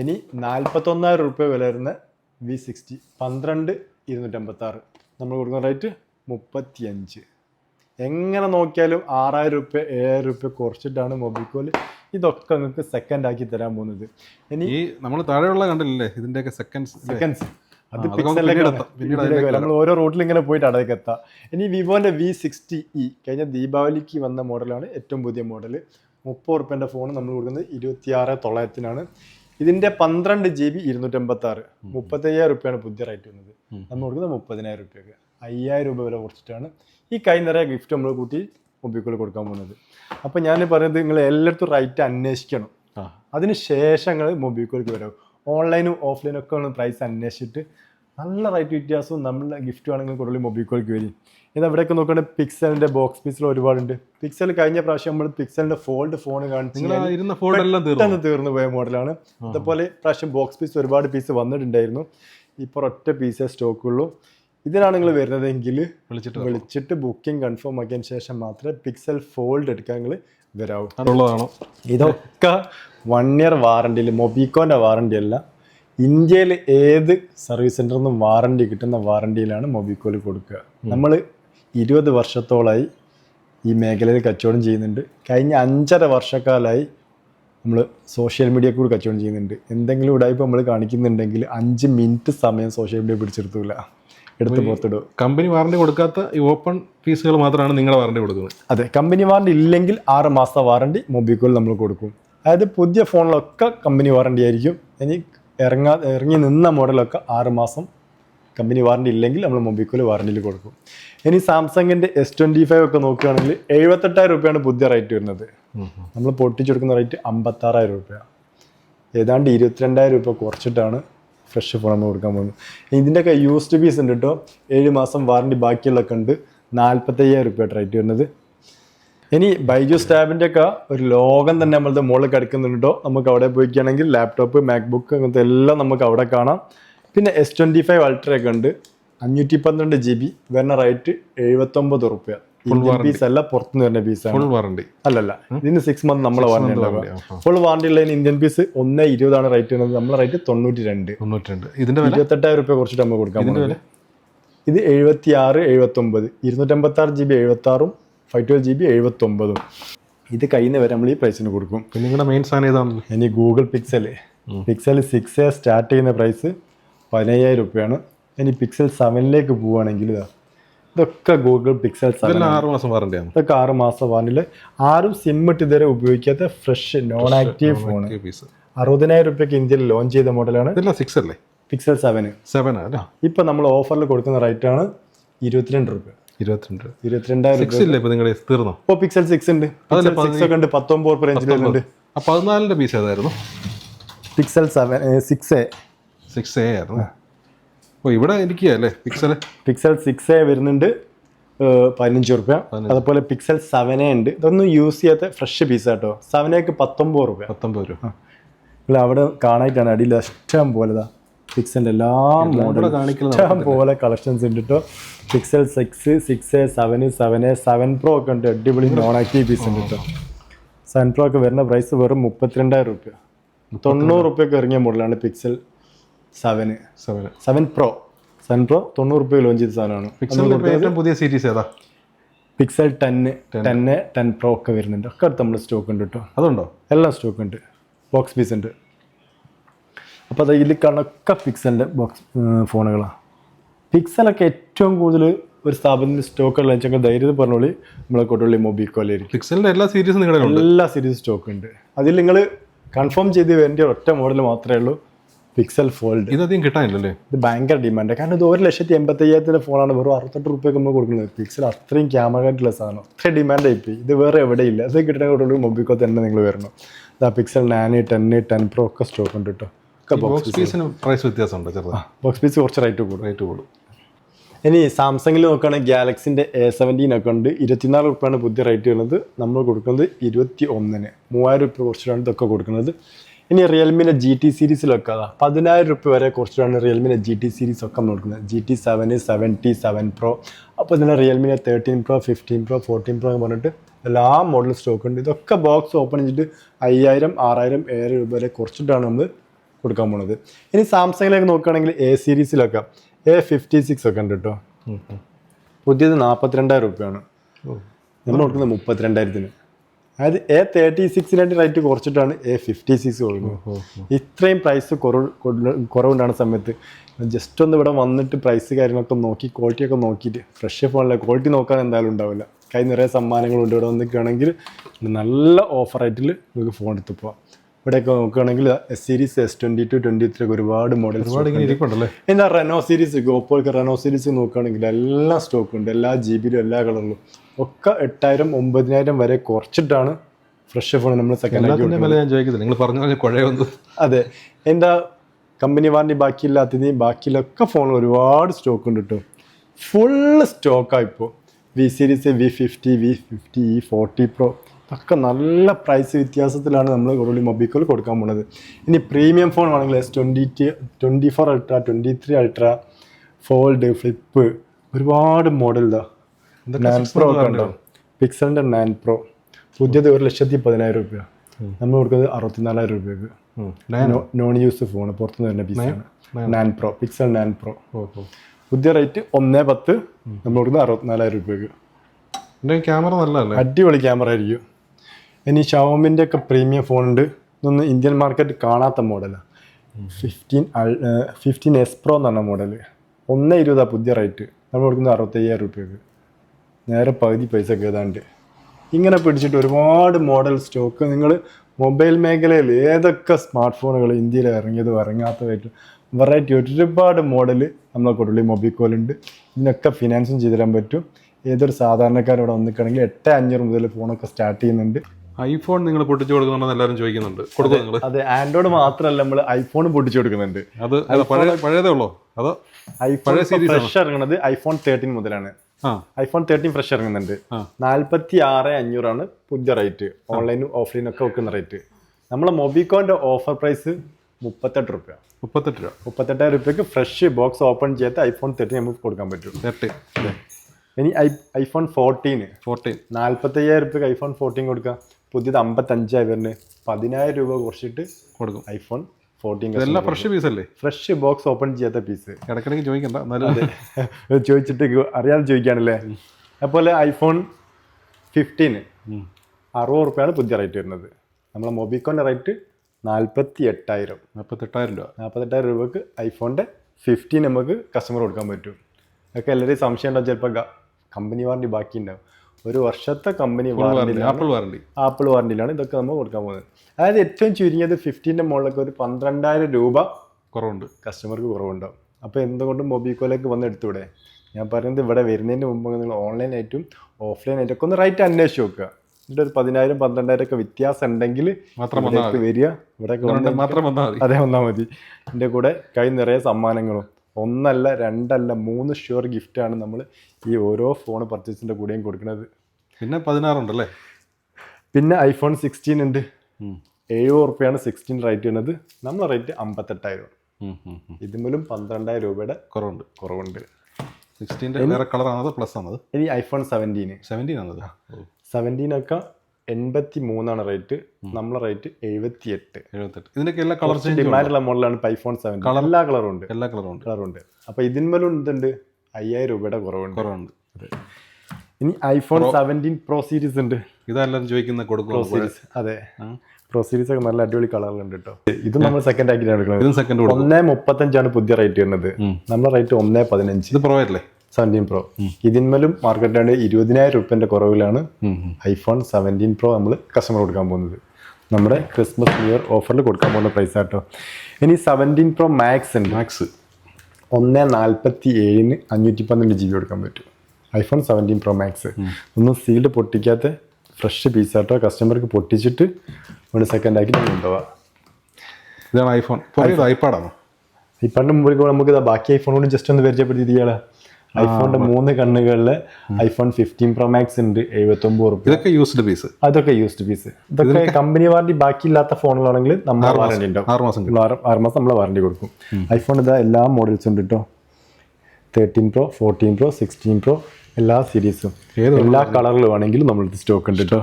ഇനി നാൽപ്പത്തൊന്നായിരം റുപ്യ വില വരുന്ന വി സിക്സ്റ്റി പന്ത്രണ്ട് ഇരുന്നൂറ്റമ്പത്താറ്. നമ്മൾ കൊടുക്കുന്ന റേറ്റ് മുപ്പത്തിയഞ്ച്. എങ്ങനെ നോക്കിയാലും ആറായിരം റുപ്യ ഏഴായിരം റുപ്യ കുറച്ചിട്ടാണ് മൊബിക്കോൽ ഇതൊക്കെ നിങ്ങൾക്ക് സെക്കൻഡ് ആക്കി തരാൻ പോകുന്നത്. ഇനി ഈ നമ്മൾ താഴെയുള്ള കണ്ടില്ലേ ഇതിന്റെയൊക്കെ സെക്കൻഡ്സ് സെക്കൻഡ്സ് അത് പിക്സലിലേക്ക്. നമ്മൾ ഓരോ റൂട്ടിൽ ഇങ്ങനെ പോയിട്ട് അടയ്ക്ക് എത്താം. ഇനി വിവോന്റെ വി സിക്സ്റ്റി ഇ കഴിഞ്ഞ ദീപാവലിക്ക് വന്ന മോഡലാണ് ഏറ്റവും പുതിയ മോഡൽ മുപ്പത് റുപ്യന്റെ ഫോൺ നമ്മൾ കൊടുക്കുന്നത് ഇരുപത്തിയാറ് തൊള്ളായിരത്തിനാണ്. ഇതിന്റെ പന്ത്രണ്ട് ജി ബി ഇരുന്നൂറ്റമ്പത്തി ആറ് മുപ്പത്തയ്യായിരം റുപ്യാണ് പുതിയ റേറ്റ് വന്നത്. നമ്മൾ കൊടുക്കുന്നത് മുപ്പതിനായിരം റുപ്യക്ക്. അയ്യായിരം രൂപ വരെ കുറച്ചിട്ടാണ് ഈ കൈ നിറയെ ഗിഫ്റ്റ് നമ്മൾ കൂട്ടി മൊബൈൽ കൊടുക്കാൻ പോകുന്നത്. അപ്പോൾ ഞാൻ പറയുന്നത് നിങ്ങൾ എല്ലായിടത്തും റൈറ്റ് അന്വേഷിക്കണം. അതിന് ശേഷം നിങ്ങൾ മൊബൈൽക്ക് വരാം. ഓൺലൈനും ഓഫ്ലൈനും ഒക്കെ ഒന്ന് പ്രൈസ് അന്വേഷിച്ചിട്ട് നല്ല റൈറ്റ് വ്യത്യാസവും നമ്മളുടെ ഗിഫ്റ്റ് ആണെങ്കിൽ കൂടുതൽ മൊബൈൽക്ക് വരും. ഇത് അവിടെയൊക്കെ നോക്കുകയാണെങ്കിൽ പിക്സലിന്റെ ബോക്സ് പീസിൽ ഒരുപാടുണ്ട്. പിക്സൽ കഴിഞ്ഞ പ്രാവശ്യം നമ്മൾ പിക്സലിന്റെ ഫോൾഡ് ഫോൺ കാണിച്ചു തീർന്നു? പോയ മോഡലാണ് അതുപോലെ പ്രാവശ്യം ബോക്സ് പീസ് ഒരുപാട് പീസ് വന്നിട്ടുണ്ടായിരുന്നു. ഇപ്പോൾ ഒറ്റ പീസേ സ്റ്റോക്കുള്ളൂ ഇതിനാണ് നിങ്ങൾ വരുന്നതെങ്കിൽ വിളിച്ചിട്ട് വിളിച്ചിട്ട് ബുക്കിംഗ് കൺഫേം ആക്കിയതിന് ശേഷം മാത്രമേ പിക്സൽ ഫോൾഡ് എടുക്കാൻ നിങ്ങൾ വരാവൂ. അതുള്ളതാണോ? ഇതൊക്കെ വൺ ഇയർ വാറണ്ടിയിൽ മൊബിക്കോന്റെ വാറണ്ടി അല്ല. ഇന്ത്യയിൽ ഏത് സർവീസ് സെന്ററിൽ നിന്നും വാറണ്ടി കിട്ടുന്ന വാറണ്ടിയിലാണ് മൊബിക്കോയിൽ കൊടുക്കുക. നമ്മൾ ഇരുപത് വർഷത്തോളമായി ഈ മേഖലയിൽ കച്ചവടം ചെയ്യുന്നുണ്ട്. കഴിഞ്ഞ അഞ്ചര വർഷക്കാലമായി നമ്മൾ സോഷ്യൽ മീഡിയ കൂടി കച്ചവടം ചെയ്യുന്നുണ്ട്. എന്തെങ്കിലും ഉടായ്പ നമ്മൾ കാണിക്കുന്നുണ്ടെങ്കിൽ അഞ്ച് മിനിറ്റ് സമയം സോഷ്യൽ മീഡിയ പിടിച്ചെടുത്തൂല. എടുത്ത് പുറത്തിടും. കമ്പനി വാറണ്ടി കൊടുക്കാത്ത ഈ ഓപ്പൺ പീസുകൾ മാത്രമാണ് നിങ്ങൾ വാറണ്ടി കൊടുക്കുന്നത്. അതെ കമ്പനി വാറണ്ടി ഇല്ലെങ്കിൽ ആറ് മാസത്തെ വാറണ്ടി മൊബിക്കോയിൽ നമ്മൾ കൊടുക്കും. അതായത് പുതിയ ഫോണിലൊക്കെ കമ്പനി വാറണ്ടി ആയിരിക്കും. ഇനി ഇറങ്ങാ ഇറങ്ങി നിന്ന മോഡലൊക്കെ ആറ് മാസം കമ്പനി വാറണ്ടി ഇല്ലെങ്കിൽ നമ്മൾ മൊബിക്കോയിൽ വാറണ്ടിയിൽ കൊടുക്കും. ഇനി സാംസങ്ങിന്റെ എസ് ട്വന്റി ഫൈവ് ഒക്കെ നോക്കുകയാണെങ്കിൽ എഴുപത്തെട്ടായിരം രൂപയാണ് പുതിയ റേറ്റ് വരുന്നത്. നമ്മൾ പൊട്ടിച്ചെടുക്കുന്ന റേറ്റ് അമ്പത്താറായിരം രൂപ ഏതാണ്ട് ഇരുപത്തിരണ്ടായിരം രൂപ കുറച്ചിട്ടാണ് ഫ്രഷ് ഫോൺ നമ്മൾ കൊടുക്കാൻ പോകുന്നു. ഇതിന്റെയൊക്കെ യൂസ്ഡ് പീസ് ഉണ്ട് കേട്ടോ ഏഴ് മാസം വാറണ്ടി ബാക്കിയുള്ളതൊക്കെ ഉണ്ട്. നാൽപ്പത്തയ്യായിരം റുപ്യ റേറ്റ് വരുന്നത്. ഇനി ബൈജൂസ് ടാബിന്റെ ഒക്കെ ഒരു ലോകം തന്നെ നമ്മളുടെ മുകളിൽ കിടക്കുന്നുണ്ട് നമുക്ക് അവിടെ പോയിക്കുകയാണെങ്കിൽ ലാപ്ടോപ്പ് മാക്ബുക്ക് അങ്ങനത്തെ എല്ലാം നമുക്ക് അവിടെ കാണാം. പിന്നെ എസ് ട്വന്റി ഫൈവ് അൾട്ര ഒക്കെ ഉണ്ട്. അഞ്ഞൂറ്റി പന്ത്രണ്ട് ജി ബി വരുന്ന റേറ്റ് എഴുപത്തൊമ്പത് റുപ്യ. പീസ് അല്ല പുറത്തുനിന്ന് വരുന്ന പീസ് ഫുൾ വാറണ്ടി അല്ലല്ല ഇതിന് സിക്സ് മന്ത് നമ്മളെ വാറണ്ടി ഉണ്ടാവുക. ഫുൾ വാറണ്ടി ഉള്ളതിന് ഇന്ത്യൻ പീസ് ഒന്ന് ഇരുപതാണ് റേറ്റ് വരുന്നത് നമ്മളെ റേറ്റ് തൊണ്ണൂറ്റി രണ്ട് ഇതിന്റെ ഇരുപത്തെട്ടായിരം റുപ്യ കുറച്ചിട്ട് നമുക്ക് പോകുന്നത് ഇത് എഴുപത്തി ആറ് എഴുപത്തി ഒമ്പത് ഇരുന്നൂറ്റമ്പത്തി ആറ് ജി ബി എഴുപത്തി ആറും ഫൈവ് ട്വൽവ് ജി ബി എഴുപത്തി ഒമ്പതും ഇത് കയ്യിൽ നിന്ന് വരെ നമ്മൾ ഈ പ്രൈസിന് കൊടുക്കും. നിങ്ങളുടെ മെയിൻ സാധനം ഏതാണ് ഇനി Google pixel pixel six start ചെയ്യുന്ന പ്രൈസ് പതിനയ്യായിരം രൂപയാണ് ഇനി പിക്സൽ സെവനിലേക്ക് പോവുകയാണെങ്കിൽ ഇതാ. ഇതൊക്കെ ഗൂഗിൾ പിക്സൽ ആറ് മാസം വാറണ്ടിയാണ് ഇതൊക്കെ ആറ് മാസം വാനിൽ ആരും സിം ഇട്ട് ഇതുവരെ ഉപയോഗിക്കാത്ത ഫ്രഷ് നോൺ ആക്റ്റീവ് ഫോൺ അറുപതിനായിരം റുപ്യക്ക് ഇന്ത്യയിൽ ലോഞ്ച് ചെയ്ത മോഡലാണ് ഇതെല്ലാം സിക്സ് അല്ലേ? പിക്സൽ സെവന് സെവൻ അല്ലേ? ഇപ്പം നമ്മൾ ഓഫറിൽ കൊടുക്കുന്ന റേറ്റ് ആണ് ഇരുപത്തിരണ്ട് റുപ്യ. ഇരുപത്തിരണ്ട്. ഇരുപത്തിരണ്ടായിരം സിക്സ് ഇല്ലേ ഇപ്പൊ നിങ്ങൾ തീർന്നോ? ഇപ്പോൾ പിക്സൽ സിക്സ് ഉണ്ട്. സിക്സ് ഒക്കെ ഉണ്ട് പത്തൊമ്പത് റുപ്യ പീസ് ഏതായിരുന്നു? Pixel seven six A six A ആയിരുന്നു. ഓ ഇവിടെ എനിക്ക് അല്ലേ? പിക്സൽ പിക്സൽ സിക്സ് എ വരുന്നുണ്ട്. പതിനഞ്ച് റുപ്യ അതുപോലെ പിക്സൽ സെവൻ എ ഉണ്ട്. ഇതൊന്നും യൂസ് ചെയ്യാത്ത ഫ്രഷ് പീസ് കേട്ടോ സെവൻ എക്ക് പത്തൊമ്പത് റുപ്യ പത്തൊമ്പത് രൂപ. അല്ല അവിടെ കാണാനായിട്ടാണ് അടിയിൽ ഇഷ്ടം പോലെ പിക്സലിന്റെ എല്ലാ മോഡലും ഇഷ്ടം പോലെ കളക്ഷൻസ് ഉണ്ട് കേട്ടോ pixel six six A seven seven A seven pro ഒക്കെ ഉണ്ട്. അടിപൊളി നോൺ ആക്റ്റീവ് പീസ് ഉണ്ട് കേട്ടോ സെവൻ പ്രോ ഒക്കെ വരുന്ന പ്രൈസ് വെറും മുപ്പത്തിരണ്ടായിരം റുപ്യ തൊണ്ണൂറ് റുപ്യക്ക് ഇറങ്ങിയ മോഡലാണ് pixel seven seven seven pro seven pro തൊണ്ണൂറ് രൂപയിൽ ലോഞ്ച് ചെയ്ത സാധനമാണ്. ഏറ്റവും പുതിയ സീരീസ് ഏതാ? Pixel ten ten ten pro ഒക്കെ വരുന്നുണ്ട്. ഒക്കെ അടുത്ത് നമ്മൾ സ്റ്റോക്ക് ഉണ്ട് കേട്ടോ അതുണ്ടോ? എല്ലാം സ്റ്റോക്ക് ഉണ്ട്. ബോക്സ് പീസ് ഉണ്ട്. അപ്പോൾ അത് ഇതിൽ കണക്ക പിക്സലിന്റെ ബോക്സ് ഫോണുകളാണ് പിക്സലൊക്കെ ഏറ്റവും കൂടുതൽ ഒരു സ്ഥാപനത്തിൽ സ്റ്റോക്ക് ഉള്ള വെച്ചാൽ ധൈര്യം പറഞ്ഞോളി നമ്മളെ കൊട്ടുള്ളി മൊബിക്കോലായിരിക്കും പിക്സലിന്റെ എല്ലാ സീരീസും നിങ്ങളുടെ എല്ലാ സീരീസും സ്റ്റോക്ക് ഉണ്ട്. അതിൽ നിങ്ങൾ കൺഫേം ചെയ്ത് വേണ്ട ഒറ്റ മോഡൽ മാത്രമേ ഉള്ളൂ. പിക്സൽ ഫോൾഡ് ഇതധികം കിട്ടാനില്ലല്ലേ? ഇത് ഭയങ്കര ഡിമാൻഡ് കാരണം ഇത് ഒരു ലക്ഷത്തി എൺപത്തി അയ്യായിരത്തിന്റെ ഫോണാണ് വെറും അറുപത്തെട്ട് റുപ്യക്ക് നമ്മൾ കൊടുക്കുന്നത്. പിക്സൽ അത്രയും ക്യാമറ ആയിട്ടുള്ള സാധനം അത്രയും ഡിമാൻഡ് ആയിപ്പോയി ഇത് വേറെ എവിടെയില്ല. ഇത് കിട്ടണമെങ്കിൽ മൊബിക്കോ തന്നെ നിങ്ങൾ വരണം. ഇതാ pixel nine ten ten pro ഒക്കെ സ്റ്റോക്ക് ഉണ്ട് കേട്ടോ ബോക്സ് പീസിന് പ്രൈസ് വ്യത്യാസമുണ്ട് ചെറുതാ? ബോക്സ് പീസ് കുറച്ച് റേറ്റ് കൂടും. റേറ്റ് കൂടും. ഇനി സാംസങ്ങിൽ നോക്കുകയാണെങ്കിൽ ഗാലക്സിന്റെ എ സെവന്റീൻ ഒക്കെ ഉണ്ട്. ഇരുപത്തിനാല് റുപ്യാണ് പുതിയ റേറ്റ് വരുന്നത്. നമ്മൾ കൊടുക്കുന്നത് ഇരുപത്തി ഒന്നിന് മൂവായിരം റുപ്യ കുറച്ചിട്ടാണ് ഇതൊക്കെ കൊടുക്കുന്നത്. ഇനി റിയൽമിന്റെ ജി ടി സീരീസിലൊക്കെ അതാ പതിനായിരം റുപ്യ വരെ കുറച്ചിട്ടാണ് റിയൽമിന്റെ ജി ടി സീരീസ് ഒക്കെ നോക്കുന്നത് G T seven T seven pro അപ്പോൾ ഇതിന്റെ റിയൽമിന്റെ thirteen pro fifteen pro fourteen pro എന്ന് പറഞ്ഞിട്ട് എല്ലാ മോഡലും സ്റ്റോക്ക് ഉണ്ട്. ഇതൊക്കെ ബോക്സ് ഓപ്പൺ ചെയ്തിട്ട് അയ്യായിരം ആറായിരം ഏഴ് രൂപ വരെ കുറച്ചിട്ടാണ് നമ്മൾ കൊടുക്കാൻ പോണത്. ഇനി സാംസങ്ങിലേക്ക് നോക്കുകയാണെങ്കിൽ എ സീരീസിലൊക്കെ എ ഫിഫ്റ്റി സിക്സ് ഒക്കെ ഉണ്ട് കേട്ടോ പുതിയത് നാൽപ്പത്തിരണ്ടായിരം രൂപയാണ് നമ്മൾ കൊടുക്കുന്നത് മുപ്പത്തിരണ്ടായിരത്തിന്. അതായത് എ തേർട്ടി സിക്സിനായിട്ട് റേറ്റ് കുറച്ചിട്ടാണ് എ ഫിഫ്റ്റി സിക്സ് കൊടുക്കുന്നത് ഇത്രയും പ്രൈസ് കുറവ് കുറവുണ്ടാണ് സമയത്ത് ജസ്റ്റ് ഒന്ന് ഇവിടെ വന്നിട്ട് പ്രൈസ് കാര്യങ്ങളൊക്കെ നോക്കി ക്വാളിറ്റി ഒക്കെ നോക്കിയിട്ട് ഫ്രഷ് ഫോണിലെ ക്വാളിറ്റി നോക്കാൻ എന്തായാലും ഉണ്ടാവില്ല. കൈ നിറയെ സമ്മാനങ്ങളുണ്ട്. ഇവിടെ വന്നിക്കുകയാണെങ്കിൽ നല്ല ഓഫർ റേറ്റിൽ നിങ്ങൾക്ക് ഫോൺ എടുത്ത് പോവാം. ഇവിടെയൊക്കെ നോക്കുകയാണെങ്കിൽ S series S twenty two twenty three models ഒരുപാട് മോഡൽ എന്താ റെനോ സീരീസ് ഗോപ്പോൾക്ക് റെനോ സീരീസ് നോക്കുകയാണെങ്കിൽ എല്ലാ സ്റ്റോക്കും ഉണ്ട്. എല്ലാ ജി ബിയിലും എല്ലാ കളറിലും ഒക്കെ എട്ടായിരം ഒമ്പതിനായിരം വരെ കുറച്ചിട്ടാണ് ഫ്രഷ് ഫോൺ നമ്മൾ സെക്കൻഡ് വില ഞാൻ നിങ്ങൾ പറഞ്ഞു പറഞ്ഞ കുഴയൊന്നും അതെ. എന്താ കമ്പനി വാറണ്ടി ബാക്കിയില്ലാത്തതിന് ബാക്കിയിലൊക്കെ ഫോൺ ഒരുപാട് സ്റ്റോക്ക് ഉണ്ട് കേട്ടോ ഫുള്ള് സ്റ്റോക്കാണ് ഇപ്പോൾ V series V fifty V fifty E forty pro ഒക്കെ നല്ല പ്രൈസ് വ്യത്യാസത്തിലാണ് നമ്മൾ കൂടുതൽ മൊബൈക്കോൾ കൊടുക്കാൻ പോണത്. ഇനി പ്രീമിയം ഫോൺ ആണെങ്കിൽ S twenty twenty four ultra twenty three ultra fold flip ഒരുപാട് മോഡൽ ഇതാ. നാൻ പ്രോ ഒക്കെ ഉണ്ടോ പിക്സലിന്റെ നാൻ പ്രോ പുതിയത് ഒരു ലക്ഷത്തി പതിനായിരം രൂപ നമ്മൾ കൊടുക്കുന്നത് അറുപത്തിനാലായിരം രൂപയ്ക്ക്. നോൺ യൂസ് ഫോൺ പുറത്തുനിന്ന് വരുന്ന പീസാണ് nine pro pixel nine pro പുതിയ റേറ്റ് ഒന്നേ പത്ത്. നമ്മൾ കൊടുക്കുന്നത് അറുപത്തിനാലായിരം രൂപയ്ക്ക്. ക്യാമറ നല്ലതല്ലേ? അടിപൊളി ക്യാമറ ആയിരിക്കും. ഇനി ഷവോമിന്റെ ഒക്കെ പ്രീമിയം ഫോൺ ഉണ്ട്. ഇതൊന്നും ഇന്ത്യൻ മാർക്കറ്റ് കാണാത്ത മോഡലാണ് ഫിഫ്റ്റീൻ ഫിഫ്റ്റീൻ എസ് പ്രോ എന്ന് പറഞ്ഞ മോഡൽ ഒന്നേ ഇരുപതാണ് പുതിയ റേറ്റ് നമ്മൾ കൊടുക്കുന്നത് അറുപത്തയ്യായിരം രൂപയ്ക്ക്. നേരെ പകുതി പൈസ ഏതാണ്ട് ഇങ്ങനെ പിടിച്ചിട്ട് ഒരുപാട് മോഡൽ സ്റ്റോക്ക് നിങ്ങൾ മൊബൈൽ മേഖലയിൽ ഏതൊക്കെ സ്മാർട്ട് ഫോണുകൾ ഇന്ത്യയിൽ ഇറങ്ങിയതും ഇറങ്ങാത്തതായിട്ടും വെറൈറ്റി ഒരുപാട് മോഡൽ നമ്മളെ കൊടുള്ളി മൊബിക്കോലുണ്ട് ഇതിനൊക്കെ ഫിനാൻസും ചെയ്തു തരാൻ പറ്റും. ഏതൊരു സാധാരണക്കാരും ഇവിടെ വന്നിക്കുകയാണെങ്കിൽ എട്ട് അഞ്ഞൂറ് മുതൽ ഫോണൊക്കെ സ്റ്റാർട്ട് ചെയ്യുന്നുണ്ട്. ഐഫോൺ നിങ്ങൾ പൊട്ടിച്ചു കൊടുക്കുന്നുണ്ടെന്ന് എല്ലാവരും ചോദിക്കുന്നുണ്ട്. കൊടുക്കും നിങ്ങൾ അതെ ആൻഡ്രോയിഡ് മാത്രമല്ല നമ്മൾ ഐഫോൺ പൊട്ടിച്ചു കൊടുക്കുന്നുണ്ട്. അത് അത് പഴയ പഴയതേ ഉള്ളൂ? അതോ ഐഫോൺ ഫ്രഷ് ഇറങ്ങുന്നത് ഐഫോൺ തേർട്ടീൻ മുതലാണ്. ഐഫോൺ തേർട്ടീൻ ഫ്രഷ് ഇറങ്ങുന്നുണ്ട്. നാൽപ്പത്തി ആറ് അഞ്ഞൂറാണ് പുതിയ റേറ്റ്. ഓൺലൈനും ഓഫ്ലൈനും ഒക്കെ വെക്കുന്ന റേറ്റ്. നമ്മളെ മൊബിക്കോന്റെ ഓഫർ പ്രൈസ് മുപ്പത്തെട്ട് രൂപ മുപ്പത്തെട്ട് രൂപ. മുപ്പത്തെട്ടായിരം രൂപയ്ക്ക് ഫ്രഷ് ബോക്സ് ഓപ്പൺ ചെയ്ത് ഐഫോൺ തേർട്ടീൻ നമുക്ക് കൊടുക്കാൻ പറ്റും. എട്ട് ഇനി ഐ ഐഫോൺ ഫോർട്ടീൻ ഫോർട്ടീൻ. നാൽപ്പത്തയ്യായിരം രൂപയ്ക്ക് ഐഫോൺ ഫോർട്ടീൻ കൊടുക്കുക പുതിയത് അമ്പത്തഞ്ചായി വരുന്നത്. പതിനായിരം രൂപ കുറച്ചിട്ട് കൊടുക്കും. ഐഫോൺ ഫോർട്ടീൻ ഇതെല്ലാം ഫ്രഷ് പീസ് അല്ലേ? ഫ്രഷ് ബോക്സ് ഓപ്പൺ ചെയ്യാത്ത പീസ് ഇടയ്ക്കിടയ്ക്ക് ചോദിക്കണ്ട എന്നാലും ചോദിച്ചിട്ട് അറിയാതെ ചോദിക്കാണല്ലേ അതുപോലെ ഐഫോൺ ഫിഫ്റ്റീന്. അറുപത് റുപ്യാണ് പുതിയ റേറ്റ് വരുന്നത്. നമ്മളെ മൊബിക്കോന്റെ റേറ്റ് നാൽപ്പത്തി എട്ടായിരം നാൽപ്പത്തെട്ടായിരം രൂപ. നാൽപ്പത്തെട്ടായിരം രൂപക്ക് ഐഫോണിന്റെ ഫിഫ്റ്റീൻ നമുക്ക് കസ്റ്റമർ കൊടുക്കാൻ പറ്റും. അതൊക്കെ എല്ലാവരും സംശയം ഉണ്ടാവും ചിലപ്പോൾ കമ്പനി വാറണ്ടി ബാക്കി ഉണ്ടാവും ഒരു വർഷത്തെ company warranty Apple warranty Apple വാറണ്ടിയിലാണ് ഇതൊക്കെ നമ്മൾ കൊടുക്കാൻ പോകുന്നത്. അതായത് ഏറ്റവും ചുരുങ്ങിയത് ഫിഫ്റ്റീന്റെ മുകളിലൊക്കെ ഒരു പന്ത്രണ്ടായിരം രൂപ കുറവുണ്ട്. കസ്റ്റമർക്ക് കുറവുണ്ടാവും അപ്പോൾ എന്തുകൊണ്ടും മൊബിക്കോലേക്ക് വന്ന് എടുത്തൂടെ ഞാൻ പറയുന്നത് ഇവിടെ വരുന്നതിന് മുമ്പ് നിങ്ങൾ ഓൺലൈനായിട്ടും ഓഫ്ലൈനായിട്ടും ഒക്കെ ഒന്ന് റൈറ്റ് അന്വേഷിച്ച് നോക്കുക. എന്നിട്ട് ഒരു പതിനായിരം പന്ത്രണ്ടായിരം ഒക്കെ വ്യത്യാസം ഉണ്ടെങ്കിൽ മാത്രം വരിക. ഇവിടെ മാത്രം അതേ വന്നാൽ മതി. എന്റെ കൂടെ കൈ നിറയെ സമ്മാനങ്ങളും. ഒന്നല്ല രണ്ടല്ല മൂന്ന് ഷുവർ ഗിഫ്റ്റാണ് നമ്മൾ ഈ ഓരോ ഫോൺ പർച്ചേസിന്റെ കൂടെയും കൊടുക്കുന്നത്. പിന്നെ പതിനാറുണ്ടല്ലേ പിന്നെ ഐഫോൺ സിക്സ്റ്റീൻ ഉണ്ട്. എഴുപത് റുപ്യാണ് സിക്സ്റ്റീൻ റേറ്റ് ചെയ്യുന്നത് നമ്മൾ റേറ്റ് അമ്പത്തെട്ടായിരം ഉം. ഇതിലും പന്ത്രണ്ടായിരം രൂപയുടെ കുറവുണ്ട്. കുറവുണ്ട്. സിക്സ്റ്റീന്റെ വേറെ കളറാണത് പ്ലസ് ആണത്? ഇനി ഐഫോൺ സെവന്റീന് സെവന്റീൻ ആണത്. സെവന്റീനൊക്കെ എൺപത്തി മൂന്നാണ് റേറ്റ് നമ്മളെ റേറ്റ് എഴുപത്തി എട്ട് എഴുപത്തെട്ട്. ഇതിനൊക്കെ എല്ലാ കളർ ഡിമാൻഡുള്ള മോഡലാണ് ഐഫോൺ സെവന്റീൻ എല്ലാ കളറും ഉണ്ട്. എല്ലാ കളറും ഉണ്ട്. കളറുണ്ട് അപ്പോൾ ഇതിന്മേലും എന്തുണ്ട്? അയ്യായിരം രൂപയുടെ കുറവുണ്ട്. കുറവുണ്ട്. ഇനി ഐഫോൺ സെവന്റീൻ പ്രോ സീരീസ് ഉണ്ട്. ഇതെല്ലാം ചോദിക്കുന്ന കൊടുക്കും സീരീസ് അതെ. പ്രോ സീരീസ് ഒക്കെ നല്ല അടിപൊളി കളറുണ്ട് കേട്ടോ. ഇത് നമ്മൾ സെക്കൻഡ് ആക്കിയിട്ടാണ് എടുക്കുന്നത്. ഒന്നേ മുപ്പത്തഞ്ചാണ് പുതിയ റേറ്റ് വരുന്നത്. നമ്മുടെ റേറ്റ് ഒന്നേ പതിനഞ്ച്. ഇത് പ്രോ അല്ലേ സെവന്റീൻ പ്രോ ഇതിന്മേലും മാർക്കറ്റിലാണ് ഇരുപതിനായിരം റുപ്യന്റെ കുറവിലാണ് ഐഫോൺ സെവന്റീൻ പ്രോ നമ്മൾ കസ്റ്റമർ കൊടുക്കാൻ പോകുന്നത്. നമ്മുടെ ക്രിസ്മസ് ന്യൂ ഇയർ ഓഫറിൽ കൊടുക്കാൻ പോകുന്ന പ്രൈസ് ആട്ടോ. ഇനി സെവന്റീൻ പ്രോ മാക്സ് ഉണ്ട്. മാക്സ് ഒന്ന് നാൽപ്പത്തി ഏഴിന് അഞ്ഞൂറ്റി പന്ത്രണ്ട് ജി ബി കൊടുക്കാൻ പറ്റും. ഐഫോൺ സെവന്റീൻ പ്രോ മാക്സ് ഒന്നും സീൽഡ് പൊട്ടിക്കാത്ത ഫ്രഷ് പീസ് ആട്ടോ. കസ്റ്റമർക്ക് പൊട്ടിച്ചിട്ട് ഒരു സെക്കൻഡ് ആക്കി നമ്മൾ കൊണ്ടുപോവാം. ഇതാണ് ഐഫോൺ ഐപാഡാണോ ഐപാഡിന് മുമ്പ് നമുക്ക് ഇതാ ബാക്കി ഐഫോണോട് ജസ്റ്റ് ഒന്ന് പരിചയപ്പെടുത്തി ഇയാളെ. ഐഫോണിന്റെ മൂന്ന് കണ്ണുകളിൽ ഐഫോൺ ഫിഫ്റ്റീൻ പ്രോ മാക്സ് ഉണ്ട് എഴുപത്തി ഒമ്പത് റുപ്യ ഇതൊക്കെ യൂസ്ഡ് പീസ് അതൊക്കെ യൂസ്ഡ് പീസ് ഇതൊക്കെ കമ്പനി വാറണ്ടി ബാക്കിയില്ലാത്ത ഫോണുകളാണെങ്കിൽ നമ്മൾ വാറണ്ടി ഉണ്ടാവും. ആറ് മാസം നമ്മൾ ആറ് മാസം നമ്മൾ വാറണ്ടി കൊടുക്കും. ഐഫോൺ ഇതാ എല്ലാ മോഡൽസും ഉണ്ട് കേട്ടോ thirteen pro fourteen pro sixteen pro എല്ലാ സീരീസും എല്ലാ കളറിലും വേണമെങ്കിലും നമ്മൾക്ക് സ്റ്റോക്ക് ഉണ്ട് കേട്ടോ